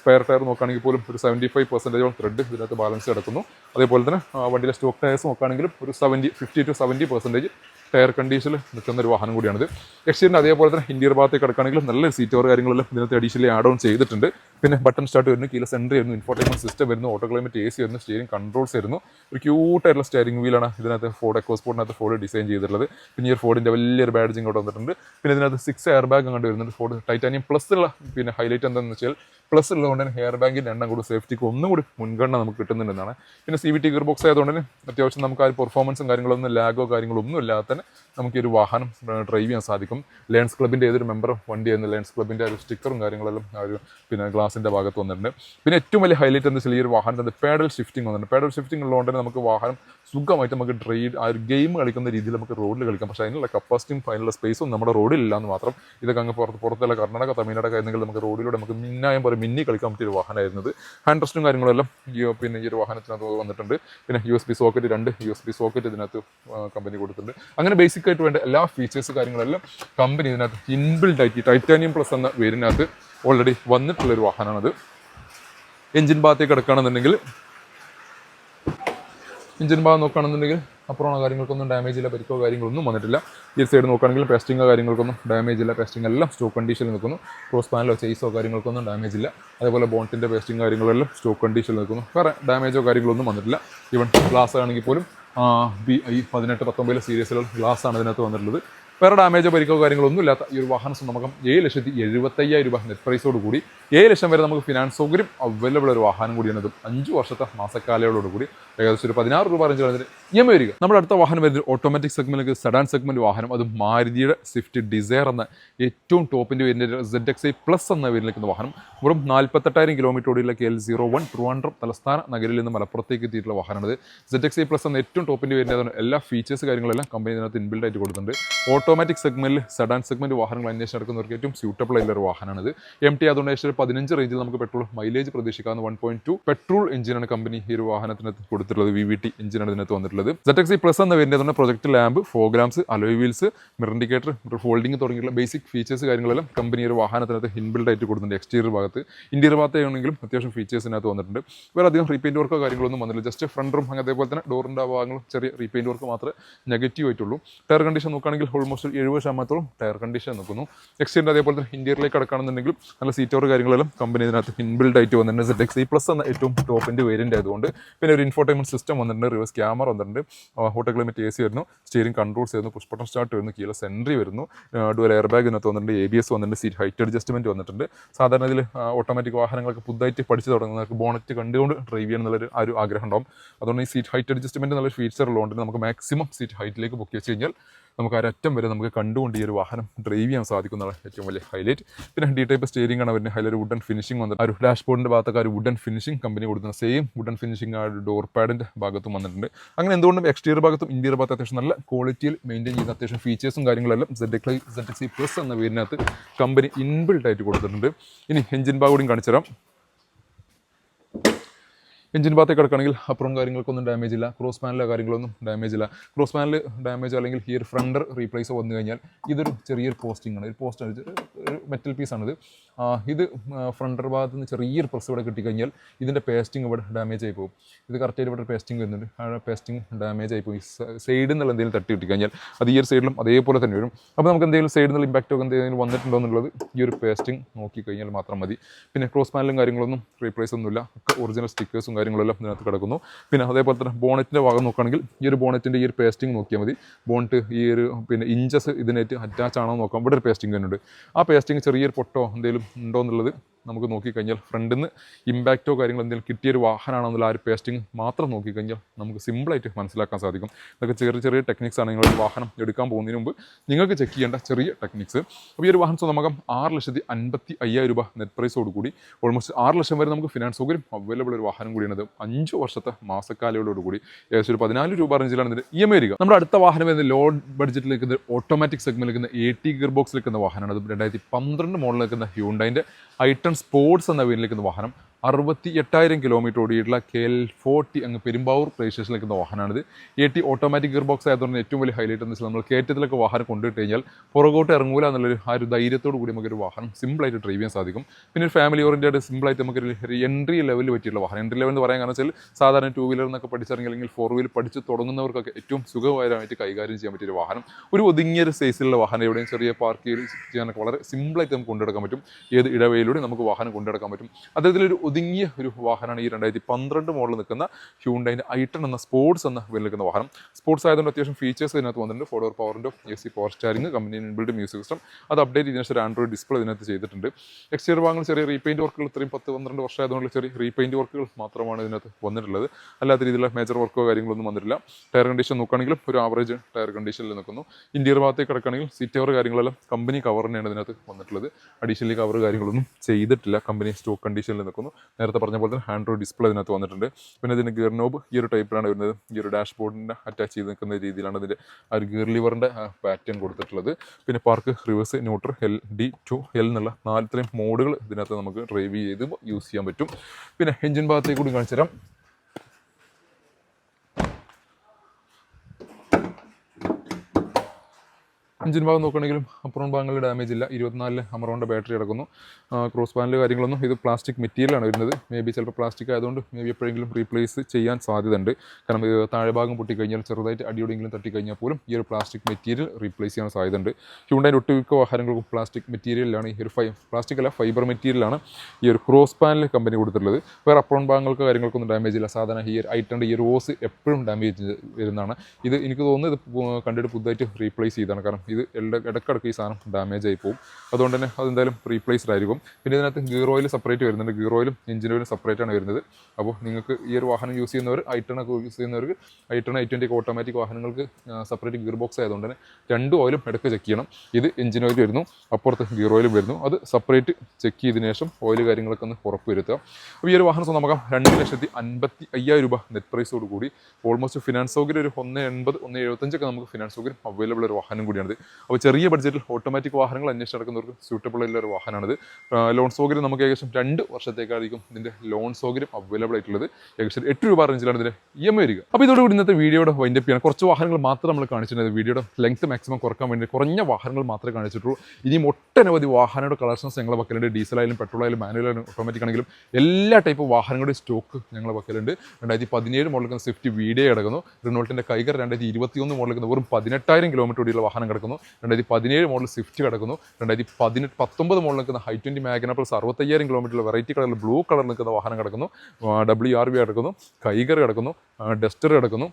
സ്പെയർ ടയർ നോക്കുകയാണെങ്കിൽ പോലും ഒരു സെവന്റി ഫൈവ് പെർസെന്റേജോളം ത്രെഡ് ഇതിനകത്ത് ബാലൻസ് കിടക്കുന്നു. അതേപോലെ തന്നെ വണ്ടിയിലെ സ്റ്റോക്ക് ടയർസ് നോക്കുകയാണെങ്കിലും ഒരു seventy fifty to seventy percentage tyre കണ്ടീഷനിൽ നിൽക്കുന്ന ഒരു വാഹനം കൂടിയാണിത്. എക്സ്റ്റീരിയർ അതേപോലെ തന്നെ ഇന്റീരിയർ ഭാഗത്തേക്ക് കിടക്കുകയാണെങ്കിൽ നല്ല സീറ്റ് സീറ്റോർ കാര്യങ്ങളെല്ലാം ഇതിനകത്ത് അഡീഷണലി ആഡ് ഓൺ ചെയ്തിട്ടുണ്ട്. പിന്നെ ബട്ടൺ സ്റ്റാർട്ട് വരുന്നു കീല സെന്റർ വരുന്നു ഇൻഫോർട്ടൈൻമെന്റ് സിസ്റ്റം വരുന്നു ഓട്ടോ ക്ലൈമറ്റ് എ സി വരുന്നു സ്റ്റിയറിംഗ് കൺട്രോൾസ് വരുന്നു. ഒരു ക്യൂട്ടായിട്ടുള്ള സ്റ്റിയറിംഗ് വീലാണ് ഇതിനകത്ത് ഫോർഡ് എക്കോസ്പോർട്ടിനകത്ത് ഫോർഡ് ഡിസൈൻ ചെയ്തിട്ടുള്ളത്. പിന്നെ ഈ ഫോർഡിന്റെ വലിയൊരു ബാഡ്ജിങ് ഇവിടെ വന്നിട്ടുണ്ട്. പിന്നെ ഇതിനകത്ത് സിക്സ് എയർ ബാഗ് അങ്ങോട്ട് വരുന്നുണ്ട്. ഫോർഡ് ടൈറ്റാനിയം പ്ലസ് ഉള്ള പിന്നെ ഹൈലൈറ്റ് എന്താണെന്ന് വെച്ചാൽ പ്ലസ് ഉള്ളതുകൊണ്ട് തന്നെ ഹെയർ ബാഗിന്റെ എണ്ണം കൂടി സേഫ്റ്റിക്ക് ഒന്നും കൂടി മുൻഗണന നമുക്ക് കിട്ടുന്നുണ്ടെന്നാണ്. പിന്നെ C V T gear box ആയതുകൊണ്ട് തന്നെ അത്യാവശ്യം നമുക്ക് ആ പെർഫോമൻസും കാര്യങ്ങളൊന്നും ലാഗോ കാര്യങ്ങളോ ഒന്നും ¿no? നമുക്ക് ഒരു വാഹനം ഡ്രൈവ് ചെയ്യാൻ സാധിക്കും. ലേൺസ് ക്ലബിന്റെ ഏതൊരു മെമ്പർ വണ്ടി എന്ന ലേൺസ് ക്ലബിന്റെ ഒരു സ്റ്റിക്കറും കാര്യങ്ങളെല്ലാം ആ ഒരു പിന്നെ ഗ്ലാസിന്റെ ഭാഗത്ത് വന്നിട്ടുണ്ട്. പിന്നെ ഏറ്റവും വലിയ ഹൈലൈറ്റ് എന്താ വെച്ചാൽ ഈ ഒരു വാഹനത്തിന്റെ പേഡൽ ഷിഫ്റ്റിംഗ് വന്നിട്ടുണ്ട്. പേഡൽ ഷിഫ്റ്റിംഗ് ഉള്ളതുകൊണ്ട് തന്നെ നമുക്ക് വാഹനം സുഖമായിട്ട് നമുക്ക് ഡ്രൈവ് ആ ഒരു ഗെയിം കളിക്കുന്ന രീതിയിൽ നമുക്ക് റോഡിൽ കളിക്കാം. പക്ഷേ അതിനുള്ള കപ്പാസിറ്റിയും അതിനുള്ള സ്പേസും നമ്മുടെ എന്ന് മാത്രം ഇതൊക്കെ അങ്ങ് പുറത്ത് പുറത്തുള്ള കർണാടക തമിഴ്നാടക ആയിരുന്നെങ്കിൽ നമുക്ക് റോഡിലൂടെ നമുക്ക് മിന്നായം പോലെ മിന്നി കളിക്കാൻ പറ്റിയ ഒരു വാഹനമായിരുന്നത് ഹാൻഡ് റെസ്റ്റും കാര്യങ്ങളെല്ലാം ഈ പിന്നെ ഈ ഒരു വാഹനത്തിനകത്ത് വന്നിട്ടുണ്ട്. പിന്നെ യു എസ് ബി സോക്കറ്റ് രണ്ട് യു എസ് ബി സോക്കറ്റ് ഇതിനകത്ത് കമ്പനി കൊടുത്തിട്ടുണ്ട്. അങ്ങനെ ബേസിക് ആയിട്ട് വേണ്ട എല്ലാ ഫീച്ചേഴ്സ് കാര്യങ്ങളെല്ലാം കമ്പനി ഇതിനകത്ത് ഇൻബിൽഡ് ആയിട്ട് ടൈറ്റാനിയം പ്ലസ് എന്ന പേരിനകത്ത് ഓൾറെഡി വന്നിട്ടുള്ളൊരു വാഹനമാണത്. എഞ്ചിൻ ഭാഗത്തേക്ക് കിടക്കുകയാണെന്നുണ്ടെങ്കിൽ എഞ്ചിൻ ഭാഗം നോക്കുകയാണെന്നുണ്ടെങ്കിൽ അപ്പുറമാണോ കാര്യങ്ങൾക്കൊന്നും ഡാമേജ് ഇല്ല പരിക്കോ കാര്യങ്ങളൊന്നും വന്നിട്ടില്ല. ഈ സൈഡ് നോക്കുകയാണെങ്കിൽ പെസ്റ്റിങ്ങോ കാര്യങ്ങൾക്കൊന്നും ഡാമേജ് ഇല്ല പെസ്റ്റിംഗ് എല്ലാം സ്റ്റോക്ക് കണ്ടീഷനിൽ നിൽക്കുന്നു. ക്രോസ് പാനലോ ചെയ്സോ കാര്യങ്ങൾക്കൊന്നും ഡാമേജ് ഇല്ല. അതേപോലെ ബോണ്ടിന്റെ പേസ്റ്റിംഗ് കാര്യങ്ങളെല്ലാം സ്റ്റോക്ക് കണ്ടീഷനിൽ നിൽക്കുന്നു. വേറെ ഡാമേജോ കാര്യങ്ങളൊന്നും വന്നിട്ടില്ല. ഈവൻ ഗ്ലാസ് ആണെങ്കിൽ പോലും ഈ പതിനെട്ട് പത്തൊമ്പതിലെ സീരീസിലുള്ള ഗ്ലാസ് ആണ് ഇതിനകത്ത് വന്നിട്ടുള്ളത്. വേറെ ഡാമേജോ പരിക്കോ കാര്യങ്ങളൊന്നും ഇല്ലാത്ത ഈ ഒരു വാഹന സ്വന്തമകം ഏഴ് ലക്ഷത്തി എഴുപത്തയ്യായിരം രൂപ നെറ്റ് പ്രൈസോട് കൂടി ഏഴ് ലക്ഷം വരെ നമുക്ക് ഫിനാൻസ് സൗകര്യം അവൈലബിൾ ഒരു വാഹനം കൂടിയാണ് അതും അഞ്ച് വർഷത്തെ മാസക്കാലയോട് കൂടി ഏകദേശം ഒരു പതിനാറ് രൂപ റേഞ്ചിലാണ് അതിന് ഇ എം വരിക. നമ്മുടെ അടുത്ത വാഹനം വരുന്നത് ഓട്ടോമാറ്റിക് സെഗ്മെന്റ് സെഡാൻ സെഗ്മെന്റ് വാഹനം. അത് മാരുതിയുടെ സ്വിഫ്റ്റ് ഡിസയർ എന്ന ഏറ്റവും ടോപ്പിന്റെ വരുന്ന സെഡ് എക്സ് ഐ പ്ലസ് എന്ന നിൽക്കുന്ന വാഹനം. വെറും നാൽപ്പത്തെട്ടായിരം kilometre ഓടിയുള്ള K L zero one Trivandrum തലസ്ഥാന നഗരിൽ നിന്ന് മലപ്പുറത്തേക്ക് എത്തിയിട്ടുള്ള വാഹനമാണ് സെഡ് എക്സ് ഐ പ്ലസ് എന്ന ഏറ്റവും ടോപ്പിന്റെ വരുന്ന എല്ലാ ഫീച്ചേഴ്സ് കാര്യങ്ങളെല്ലാം കമ്പനി ഇതിനകത്ത് ഇൻബിൽഡ് ആയിട്ട് കൊടുത്തിട്ടുണ്ട്. ഓട്ടോമാറ്റിക് സെഗ്മെന്റിൽ സെഡാൻ സെഗ്മെന്റ് വാഹനങ്ങൾ അന്വേഷിച്ച് നടക്കുന്നവർക്ക് ഏറ്റവും സ്യൂട്ടബിൾ ആയിട്ടുള്ള ഒരു വാഹനമാണിത്. എം ടി അതുകൊണ്ട് ഏകദേശം പതിനഞ്ച് റേഞ്ചിൽ നമുക്ക് പെട്രോൾ മൈലേജ് പ്രതീക്ഷിക്കാവുന്ന വൺ പോയിന്റ് ടു പെട്രോൾ എഞ്ചിനാണ് കമ്പനി ഈ ഒരു വാഹനത്തിന് കൊടുത്തിട്ടുള്ളത് വി വി ടി എഞ്ചിനാണ് ഇതിനകത്ത് വന്നിട്ടുള്ളത്. ZXi പ്ലസ് എന്ന വേണ്ടി project lamp fog lamps alloy wheels mirror indicator mirror folding തുടങ്ങിയുള്ള ബേസിക് ഫീച്ചേഴ്സ് കാര്യങ്ങളെല്ലാം കമ്പനി ഒരു വാഹനത്തിനകത്ത് ഇൻബിൽഡ് ആയിട്ട് കൊടുക്കുന്നുണ്ട് എക്സ്റ്റീരിയർ ഭാഗത്ത്. ഇന്റീരിയർ ഭാഗത്ത് ആണെങ്കിലും അത്യാവശ്യം ഫീച്ചേഴ്സിനകത്ത് വന്നിട്ടുണ്ട്. വേറെ അധികം റീപെയിന്റ് വർക്കോ കാര്യങ്ങളൊന്നും വന്നില്ല ജസ്റ്റ് ഫ്രണ്ട് റൂം അങ്ങനെ അതേപോലെ തന്നെ ഡോറിന്റെ ഭാഗങ്ങളും ചെറിയ റീപെയിന്റ് വർക്ക് മാത്രമേ നെഗറ്റീവ് ആയിട്ടുള്ളൂ. ടയർ കണ്ടീഷൻ നോക്കുകയാണെങ്കിൽ ഓൾമോസ്റ്റ് എഴുപത് ശതമാനത്തോളം ടയർ കണ്ടീഷൻ നോക്കുന്നു എക്സിന്റെ അതേപോലെ തന്നെ ഇന്ത്യയിലേക്ക് കിടക്കുകയാണെന്നുണ്ടെങ്കിലും നല്ല സീറ്റോർ കാര്യങ്ങളെല്ലാം കമ്പനി ഇതിനകത്ത് ഇൻബിൽഡ് ആയിട്ട് വന്നിട്ടുണ്ട്. സെറ്റ് എക്സ് പ്ലസ് എന്ന ഏറ്റവും ടോപ്പിന്റെ വേരിയന്റ് ആയതുകൊണ്ട് പിന്നെ ഒരു ഇൻഫോർട്ടൈൻമെന്റ് സിസ്റ്റം വന്നിട്ടുണ്ട് റിവേഴ്സ് ക്യാമറ വന്നിട്ടുണ്ട്. ഹോട്ടോ ക്ലൈമറ്റ് എ സി വരുന്നു സ്റ്റിയറിംഗ് കൺട്രോൾസ് വരുന്നു പുഷ് ബട്ടൺ സ്റ്റാർട്ട് വരുന്നു കീല സെൻട്രി വരുന്നു. ഡുവൽ എയർ ബാഗ് ഇതിനകത്ത് വന്നിട്ടുണ്ട് എ ബി എസ് വന്നിട്ടുണ്ട് സീറ്റ് ഹൈറ്റ് അഡ്ജസ്റ്റ്മെന്റ് വന്നിട്ടുണ്ട്. സാധാരണ ഇതിൽ ഓട്ടോമാറ്റിക് വാഹനങ്ങളൊക്കെ പുതുതായിട്ട് പഠിച്ചു തുടങ്ങുന്നവർക്ക് ബോണറ്റ് കണ്ടുകൊണ്ട് ഡ്രൈവ് ചെയ്യാൻ എന്നുള്ളൊരു ഒരു ആഗ്രഹം ഉണ്ടാവും. അതുകൊണ്ട് ഈ സീറ്റ് ഹൈറ്റ് അഡ്ജസ്റ്റ്മെന്റ് എന്നുള്ള ഫീച്ചർ ഉള്ളതുകൊണ്ട് നമുക്ക് മാക്സിമം സീറ്റ് ഹൈറ്റിലേക്ക് ബുക്ക് വെച്ച് കഴിഞ്ഞാൽ നമുക്ക് അരറ്റം വരെ നമുക്ക് കണ്ടുകൊണ്ട് ഈ ഒരു വാഹനം ഡ്രൈവ് ചെയ്യാൻ സാധിക്കുന്നതാണ് ഏറ്റവും വലിയ ഹൈലൈറ്റ് പിന്നെ ഡി ടൈപ്പ് സ്റ്റിയറിംഗ് ആണ് അവരുടെ ഹൈലൈറ്റ് വുഡൻ ഫിനിഷിംഗ് വന്നിട്ട് ആ ഒരു ഡാഷ് ബോർഡിന്റെ ഭാഗത്തൊക്കെ ഒരു വുഡൻ ഫിനിഷിംഗ് കമ്പനി കൊടുക്കുന്ന സെയിം വുഡൻ ഫിനിഷിംഗ് ആ ഒരു ഡോർ പാഡിന്റെ ഭാഗത്തും വന്നിട്ടുണ്ട്. അങ്ങനെ എന്തുകൊണ്ടും എക്സ്റ്റീരിയർ ഭാഗത്തും ഇന്റീരിയർ ഭാഗത്ത് അത്യാവശ്യം നല്ല ക്വാളിറ്റിയിൽ മെയിന്റെയിൻ ചെയ്യുന്ന അത്യാവശ്യം ഫീച്ചേഴ്സും കാര്യങ്ങളെല്ലാം സെഡ് ക്ലൈ സെഡ് എക്സി പ്ലസ് എന്ന പേരിനകത്ത് കമ്പനി ഇൻബിൽഡ് ആയിട്ട് കൊടുത്തിട്ടുണ്ട്. ഇനി എഞ്ചിൻ ഭാഗം കൂടി കാണിച്ചു തരാം എഞ്ചിൻ ഭാഗത്തേക്ക് കിടക്കുകയാണെങ്കിൽ അപ്പുറം കാര്യങ്ങൾക്കൊന്നും ഡാമേജ് ഇല്ല. ക്രോസ് പാനലിലെ കാര്യങ്ങളൊന്നും ഡാമേജ് ഇല്ല. ക്രോസ് പാനൽ ഡാമേജ് അല്ലെങ്കിൽ ഈ ഒരു ഫ്രണ്ടർ റീപ്ലേസ് വന്നു കഴിഞ്ഞാൽ ഇതൊരു ചെറിയൊരു പോസ്റ്റിംഗ് ആണ്. ഒരു പോസ്റ്റ് ആണ്. ഒരു മെറ്റൽ പീസാണിത് ഇത് ഫ്രണ്ടർ ഭാഗത്ത് നിന്ന് ചെറിയൊരു പ്രസ് ഇവിടെ കിട്ടിക്കഴിഞ്ഞാൽ ഇതിന്റെ പേസ്റ്റിംഗ് ഇവിടെ ഡാമേജ് ആയി പോകും. ഇത് കറക്റ്റായിട്ട് ഇവിടെ പേസ്റ്റിംഗ് വരുന്നുണ്ട്. ആ പേസ്റ്റിംഗ് ഡാമേജ് ആയി പോയി സൈഡിൽ നിന്നുള്ള എന്തെങ്കിലും തട്ടി കിട്ടിക്കഴിഞ്ഞാൽ അത് ഈ ഒരു സൈഡിലും അതേപോലെ തന്നെ വരും. അപ്പോൾ നമുക്ക് എന്തെങ്കിലും സൈഡിൽ നിന്നുള്ള ഇമ്പാക്റ്റ് എന്തെങ്കിലും വന്നിട്ടുണ്ടോ എന്നുള്ളത് ഈ ഒരു പേസ്റ്റിംഗ് നോക്കി കഴിഞ്ഞാൽ മാത്രം മതി. പിന്നെ ക്രോസ് പാനലും കാര്യങ്ങളൊന്നും റീപ്ലേസ് ഒന്നുമില്ല. ഒറിജിനൽ സ്റ്റിക്കേഴ്സും കാര്യങ്ങളെല്ലാം ഇതിനകത്ത് കിടക്കുന്നു. പിന്നെ അതേപോലെ തന്നെ ബോണറ്റിന്റെ ഭാഗം നോക്കുകയാണെങ്കിൽ ഈ ഒരു ബോണറ്റിന്റെ ഈ ഒരു പേസ്റ്റിംഗ് നോക്കിയാൽ മതി. ബോണറ്റ് ഈ ഒരു പിന്നെ ഇഞ്ചസ് ഇതിനേറ്റ് അറ്റാച്ച് ആണോ നോക്കാം. ഇവിടെ ഒരു പേസ്റ്റിംഗ് തന്നെയുണ്ട് ആ പേസ്റ്റിംഗ് ചെറിയൊരു പൊട്ടോ എന്തെങ്കിലും ഉണ്ടോ എന്നുള്ളത് നമുക്ക് നോക്കിക്കഴിഞ്ഞാൽ ഫ്രണ്ടിൽ നിന്ന് ഇമ്പാക്റ്റോ കാര്യങ്ങൾ എന്തെങ്കിലും കിട്ടിയൊരു വാഹനമാണോ എന്നുള്ള ആ ഒരു പേസ്റ്റിംഗ് മാത്രം നോക്കിക്കഴിഞ്ഞാൽ നമുക്ക് സിമ്പിളായിട്ട് മനസ്സിലാക്കാൻ സാധിക്കും. ഇതൊക്കെ ചെറിയ ചെറിയ ടെക്നിക്സ് ആണ് നിങ്ങളൊരു വാഹനം എടുക്കാൻ പോകുന്നതിന് മുമ്പ് നിങ്ങൾക്ക് ചെക്ക് ചെയ്യേണ്ട ചെറിയ ടെക്നിക്സ് അപ്പോൾ ഈ ഒരു വാഹനം സ്വന്തമാകം ആറ് ലക്ഷത്തി അൻപത്തി അയ്യായിരം രൂപ നെറ്റ് പ്രൈസോട് കൂടി. ഓൾമോസ്റ്റ് ആറ് ലക്ഷം വരെ നമുക്ക് ഫിനാൻസ് സൗകര്യം അവൈലബിൾ ഒരു വാഹനം കൂടിയാണത് അഞ്ച് വർഷത്തെ മാസക്കാലയോട് കൂടി. ഏകദേശം ഒരു പതിനാല് രൂപ റേഞ്ചിലാണ് ഇതിന്റെ ഇ എം ഐ വരിക നമ്മുടെ അടുത്ത വാഹനം വരുന്നത് ലോ ബഡ്ജറ്റിൽ നിൽക്കുന്ന ഓട്ടോമാറ്റിക് സെഗ്മെന്റ് നിൽക്കുന്ന എ ടി ഗിയർ ബോക്സ് നിൽക്കുന്ന വാഹനമാണ്. അത് രണ്ടായിരത്തി പന്ത്രണ്ട് മോഡൽ നിൽക്കുന്ന ഹ്യൂണ്ടൈന്റെ ഐട്ടൺ സ്പോർട്സ് എന്ന പേരിലേക്ക് വാഹനം അറുപത്തി എട്ടായിരം കിലോമീറ്റർ ഓടിയിട്ടുള്ള കെ എൽ ഫോർട്ടി അങ്ങ് പെരുമ്പാവൂർ രജിസ്ട്രേഷനിൽ നിൽക്കുന്ന വാഹനമാണിത്. A T automatic gear box ആയതുകൊണ്ട് ഏറ്റവും വലിയ ഹൈലൈറ്റ് എന്ന് വെച്ചാൽ നമ്മൾ കയറ്റത്തിലൊക്കെ വാഹനം കൊണ്ടുപോയി കഴിഞ്ഞാൽ പുറകോട്ട് ഇറങ്ങൂല എന്നുള്ളൊരു ആ ഒരു ധൈര്യത്തോട് കൂടി നമുക്കൊരു വാഹനം സിമ്പിളായിട്ട് ഡ്രൈവ് ചെയ്യാൻ സാധിക്കും. പിന്നെ ഒരു ഫാമിലി ഓറിയന്റഡ് സിമ്പിളായിട്ട് നമുക്കൊരു എൻട്രി ലെവലിൽ വെച്ചിട്ടുള്ള വാഹനം. എൻട്രി ലെവൽ എന്ന് പറയാൻ കാരണം വെച്ചാൽ സാധാരണ ടൂ വീലർ എന്നൊക്കെ പഠിച്ചിറങ്ങി അല്ലെങ്കിൽ ഫോർ വീലർ പഠിച്ച് തുടങ്ങുന്നവർക്കൊക്കെ ഏറ്റവും സുഖമായിട്ട് കൈകാര്യം ചെയ്യാൻ പറ്റിയ വാഹനം. ഒരു ഒതുങ്ങിയ ഒരു സൈസിലുള്ള വാഹനം എവിടെയും ചെറിയ പാർക്ക് ചെയ്യാനൊക്കെ വളരെ സിമ്പിളായിട്ട് നമുക്ക് കൊണ്ടെടുക്കാൻ പറ്റും. ഏത് ഇടവയിലൂടെ നമുക്ക് വാഹനം കൊണ്ടെടുക്കാൻ പറ്റും. അത്തരത്തിലൊരു ഒതുങ്ങിയ ഒരു വാഹനമാണ് ഈ രണ്ടായിരത്തി പന്ത്രണ്ട് മോഡൽ നിൽക്കുന്ന ഹ്യൂണ്ടൈന്റെ ഐട്ടൺ എന്ന സ്പോർട്സ് എന്ന വില നിൽക്കുന്ന വാഹനം. സ്പോർട്സ് ആയതുകൊണ്ട് അത്യാവശ്യം ഫീച്ചേഴ്സ് ഇതിനകത്ത് വന്നിട്ടുണ്ട്. ഫോർ പവറിന്റെ A C power steering company inbuilt music system അത് അപ്ഡേറ്റ് ചെയ്തതിനു ഒരു ആൻഡ്രോയിഡ് ഡിസ്പ്ലേ ഇതിനകത്ത് ചെയ്തിട്ടുണ്ട്. എക്സ്റ്റീരിയർ ഭാഗങ്ങൾ ചെറിയ റീപെയിന്റ് വർക്കുകൾ ഇത്രയും പത്ത് പന്ത്രണ്ട് വർഷം ആയതുകൊണ്ട് ചെറിയ റീപെയിന്റ് വർക്കുകൾ മാത്രമാണ് ഇതിനകത്ത് വന്നിട്ടുള്ളത്. അല്ലാത്ത രീതിയിലുള്ള മേജർ വർക്കോ കാര്യങ്ങളൊന്നും വന്നിട്ടില്ല. ടയർ കണ്ടീഷൻ നോക്കുകയാണെങ്കിലും ഒരു ആവറേജ് ടയർ കണ്ടീഷനിൽ നിൽക്കുന്നു. ഇന്റീരിയർ ഭാഗത്തേക്ക് കിടക്കുകയാണെങ്കിൽ സീറ്റ് കവർ കാര്യങ്ങളെല്ലാം കമ്പനി കവറിനാണ് ഇതിനകത്ത് വന്നിട്ടുള്ളത്. അഡീഷണലി കവർ കാര്യങ്ങളൊന്നും ചെയ്തിട്ടില്ല. കമ്പനി സ്റ്റോക്ക് കണ്ടീഷനിൽ നിൽക്കുന്നു. നേരത്തെ പറഞ്ഞ പോലെ തന്നെ ആൻഡ്രോയിഡ് ഡിസ്പ്ലേ ഇതിനകത്ത് വന്നിട്ടുണ്ട്. പിന്നെ ഇതിന് ഗിയർ നോബ് ഈ ഒരു ടൈപ്പിലാണ് വരുന്നത്. ഈ ഒരു ഡാഷ് ബോർഡിന്റെ അറ്റാച്ച് ചെയ്ത് നിൽക്കുന്ന രീതിയിലാണ് ഇതിന്റെ ആ ഒരു ഗിയർ ലിവറിന്റെ പാറ്റേൺ കൊടുത്തിട്ടുള്ളത്. പിന്നെ park reverse neutral L D two L എന്നുള്ള നാലത്രയും മോഡുകൾ ഇതിനകത്ത് നമുക്ക് ഡ്രൈവ് ചെയ്ത് യൂസ് ചെയ്യാൻ പറ്റും. പിന്നെ എഞ്ചിൻ ഭാഗത്തേക്ക് കൂടി കാണിച്ചു തരാം. എഞ്ചിൻ ഭാഗം നോക്കുകയാണെങ്കിലും അപ്പുറം ഭാഗങ്ങളിൽ ഡാമേജ് ഇല്ല. ഇരുപത്തിനാലിൽ അമറോണിന്റെ ബാറ്ററി കിടക്കുന്നു ക്രോസ് പാനൽ കാര്യങ്ങളൊന്നും ഇത് പ്ലാസ്റ്റിക് മെറ്റീരിയലാണ് വരുന്നത്. മേ ബി ചിലപ്പോൾ പ്ലാസ്റ്റിക് ആയതുകൊണ്ട് മേ ബി എപ്പോഴെങ്കിലും റീപ്ലേസ് ചെയ്യാൻ സാധ്യതയുണ്ട്. കാരണം താഴെ ഭാഗം പൊട്ടിക്കഴിഞ്ഞാൽ ചെറുതായിട്ട് അടിയോടെങ്കിലും തട്ടിക്കഴിഞ്ഞാൽ പോലും ഈ ഒരു പ്ലാസ്റ്റിക് മെറ്റീരിയൽ റീപ്ലേസ് ചെയ്യാൻ സാധ്യതയുണ്ട്. ഹ്യൂണ്ടൈന്റെ ഒട്ടുമിക്ക വാഹനങ്ങൾക്കും പ്ലാസ്റ്റിക് മെറ്റീരിയലാണ് ഈ ഒരു ഫൈ പ്ലാസ്റ്റിക് അല്ല ഫൈബർ മെറ്റീരിയലാണ് ഈ ഒരു ക്രോസ് പാനൽ കമ്പനി കൊടുത്തിട്ടുള്ളത്. വേറെ അപ്പുറം ഭാഗങ്ങൾക്ക് കാര്യങ്ങൾക്കൊന്നും ഡാമേജ് ഇല്ല. സാധാരണ ഈ ഒരു ഐറ്റന്റെ ഈ ഓസ് എപ്പോഴും ഡാമേജ് വരുന്നതാണ്. ഇത് എനിക്ക് തോന്നുന്നു ഇത് കണ്ടിട്ട് പുതുതായിട്ട് റീപ്ലേസ് ചെയ്താണ് കാരണം ഇത് എല്ലാ ഇടക്കിടക്ക് ഈ സാധനം ഡാമേജ് ആയി പോകും അതുകൊണ്ട് തന്നെ അതെന്തായാലും റീപ്ലേസ്ഡ് ആയിരിക്കും. പിന്നെ ഇതിനകത്ത് ഗിയർ ഓയിൽ സെപ്പറേറ്റ് വരുന്നുണ്ട്. ഗിയർ ഓയിലും എഞ്ചിൻ ഓയിലും സെപ്പറേറ്റ് ആണ് വരുന്നത്. അപ്പോൾ നിങ്ങൾക്ക് ഈ ഒരു വാഹനം യൂസ് ചെയ്യുന്നവർ ഐറ്റണൊക്കെ യൂസ് ചെയ്യുന്നവർക്ക് ഐറ്റൺ ഐ ട്വന്റി ഓട്ടോമാറ്റിക് വാഹനങ്ങൾക്ക് സെപ്പറേറ്റ് ഗിയർ ബോക്സ് ആയതുകൊണ്ട് തന്നെ രണ്ട് ഓയിലും ഇടയ്ക്ക് ചെക്ക് ചെയ്യണം. ഇത് എഞ്ചിൻ ഓയിൽ വരുന്നു അപ്പുറത്ത് ഗിയർ ഓയിലും വരുന്നു. അത് സെപ്പറേറ്റ് ചെക്ക് ചെയ്തതിനു ശേഷം ഓയിൽ കാര്യങ്ങളൊക്കെ ഒന്ന് ഉറപ്പ് വരുത്തുക. അപ്പോൾ ഈ ഒരു വാഹനം നമുക്ക് രണ്ട് ലക്ഷത്തി അൻപത്തി അയ്യായിരം രൂപ നെറ്റ് പ്രൈസോട് കൂടി. ഓൾമോസ്റ്റ് ഫിനാൻസ് സൗകര്യം ഒരു ഒന്ന് എൺപത് ഒന്ന് എഴുപത്തഞ്ചൊക്കെ നമുക്ക് ഫിനാൻസ് സൗകര്യം അവൈലബിൾ ഒരു വാഹനം കൂടിയാണിത്. അപ്പോൾ ചെറിയ ബഡ്ജറ്റിൽ ഓട്ടോമാറ്റിക് വാഹനങ്ങൾ അന്വേഷിച്ച് നടക്കുന്നവർക്ക് സ്യൂട്ടബിൾ ഉള്ള ഒരു വാഹനമാണിത്. ലോൺ സൗകര്യം നമുക്ക് ഏകദേശം രണ്ട് വർഷത്തേക്കായിരിക്കും ഇതിന്റെ ലോൺ സൗകര്യം അവൈലബിൾ ആയിട്ടുള്ളത്. ഏകദേശം എട്ട് രൂപ റേഞ്ചിലാണ് ഇതിന്റെ ഇ എം ഐ വരിക. അപ്പോൾ ഇതോടുകൂടി ഇന്നത്തെ വീഡിയോയുടെ വൈൻഡപ്പ് ചെയ്യണം. കുറച്ച് വാഹനങ്ങൾ മാത്രം നമ്മൾ കാണിച്ചിട്ടുണ്ട് വീഡിയോയുടെ ലെങ്ത് മാക്സിമം കുറയ്ക്കാൻ വേണ്ടി കുറഞ്ഞ വാഹനങ്ങൾ മാത്രമേ കാണിച്ചിട്ടുള്ളൂ. ഇനിയും ഒട്ടനവധി വാഹനങ്ങളുടെ കളക്ഷൻസ് ഞങ്ങളുടെ പക്കലുണ്ട് ഡീസൽ ആയാലും പെട്രോൾ ആയാലും മാനുവൽ ആയാലും ഓട്ടോമാറ്റിക് ആണെങ്കിലും എല്ലാ ടൈപ്പ് വാഹനങ്ങളുടെ സ്റ്റോക്ക് ഞങ്ങളുടെ പക്കലുണ്ട് രണ്ടായിരത്തി പതിനേഴ് മോഡൽ സ്വിഫ്റ്റ് വീഡിയോ കിടക്കുന്നു റിനോൾട്ടിന്റെ കൈകർ രണ്ടായിരത്തി ഇരുപത്തിയൊന്ന് മോഡൽ വെറും പതിനെട്ടായിരം കിലോമീറ്റർ ഓടിയുള്ള വാഹനം കിടക്കുന്നു. രണ്ടായിരത്തി പതിനേഴ് മോഡൽ സ്വിഫ്റ്റ് കിടക്കുന്നു. രണ്ടായിരത്തി പതിനെട്ട് പത്തൊമ്പത് മോഡൽ നിൽക്കുന്ന ഹൈ ട്വന്റി മാഗ്ന പ്ലസ് അറുപത്തയ്യായിരം കിലോമീറ്റർ വെറൈറ്റി കളറിൽ ബ്ലൂ കളർ നിൽക്കുന്ന വാഹനം കിടക്കുന്നു. ഡബ്ല്യു ആർ ബി കിടക്കുന്നു. കൈഗർ കിടക്കുന്നു. ഡസ്റ്റർ കിടക്കുന്നു.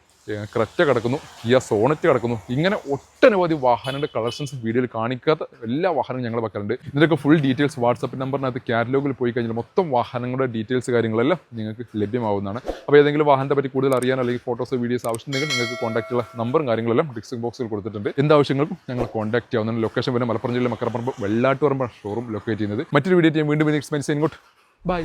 ക്രെറ്റ കിടക്കുന്നു. കിയ സോണറ്റ് കിടക്കുന്നു. ഇങ്ങനെ ഒട്ടനവധി വാഹനങ്ങളുടെ കളക്ഷൻസ് വീഡിയോയിൽ കാണിക്കാത്ത എല്ലാ വാഹനവും ഞങ്ങളുടെ പക്കലുണ്ട് ഇതിന്റെയൊക്കെ ഫുൾ ഡീറ്റെയിൽസ് വാട്സപ്പ് നമ്പറിനകത്ത് കാറ്റലോഗിൽ പോയി കഴിഞ്ഞാൽ മൊത്തം വാഹനങ്ങളുടെ ഡീറ്റെയിൽസ് കാര്യങ്ങളെല്ലാം നിങ്ങൾക്ക് ലഭ്യമാവുന്നതാണ്. അപ്പോൾ ഏതെങ്കിലും വാഹനത്തെ പറ്റി കൂടുതൽ അറിയാൻ അല്ലെങ്കിൽ ഫോട്ടോസ് വീഡിയോസ് ആവശ്യമുണ്ടെങ്കിൽ നിങ്ങൾക്ക് ചെയ്യുന്ന നമ്പറും കാര്യങ്ങളെല്ലാം ഡിസ്ക്രിപ്ഷൻ ബോക്സിൽ കൊടുത്തിട്ടുണ്ട്. എന്താവശ്യങ്ങൾക്കും ഞങ്ങൾ കോൺടാക്ട് ചെയ്യാവുന്ന ലൊക്കേഷൻ വരെ മലപ്പുറം ജില്ലയിലെ മക്കരപ്പറമ്പ് വെള്ളാട്ടുപറമ്പ് ഷോറൂം ലൊക്കേറ്റ് ചെയ്യുന്നത്. മറ്റൊരു വീഡിയോ ചെയ്യാൻ വീണ്ടും എക്സ്പെൻസ് ഇങ്ങോട്ട്. ബൈ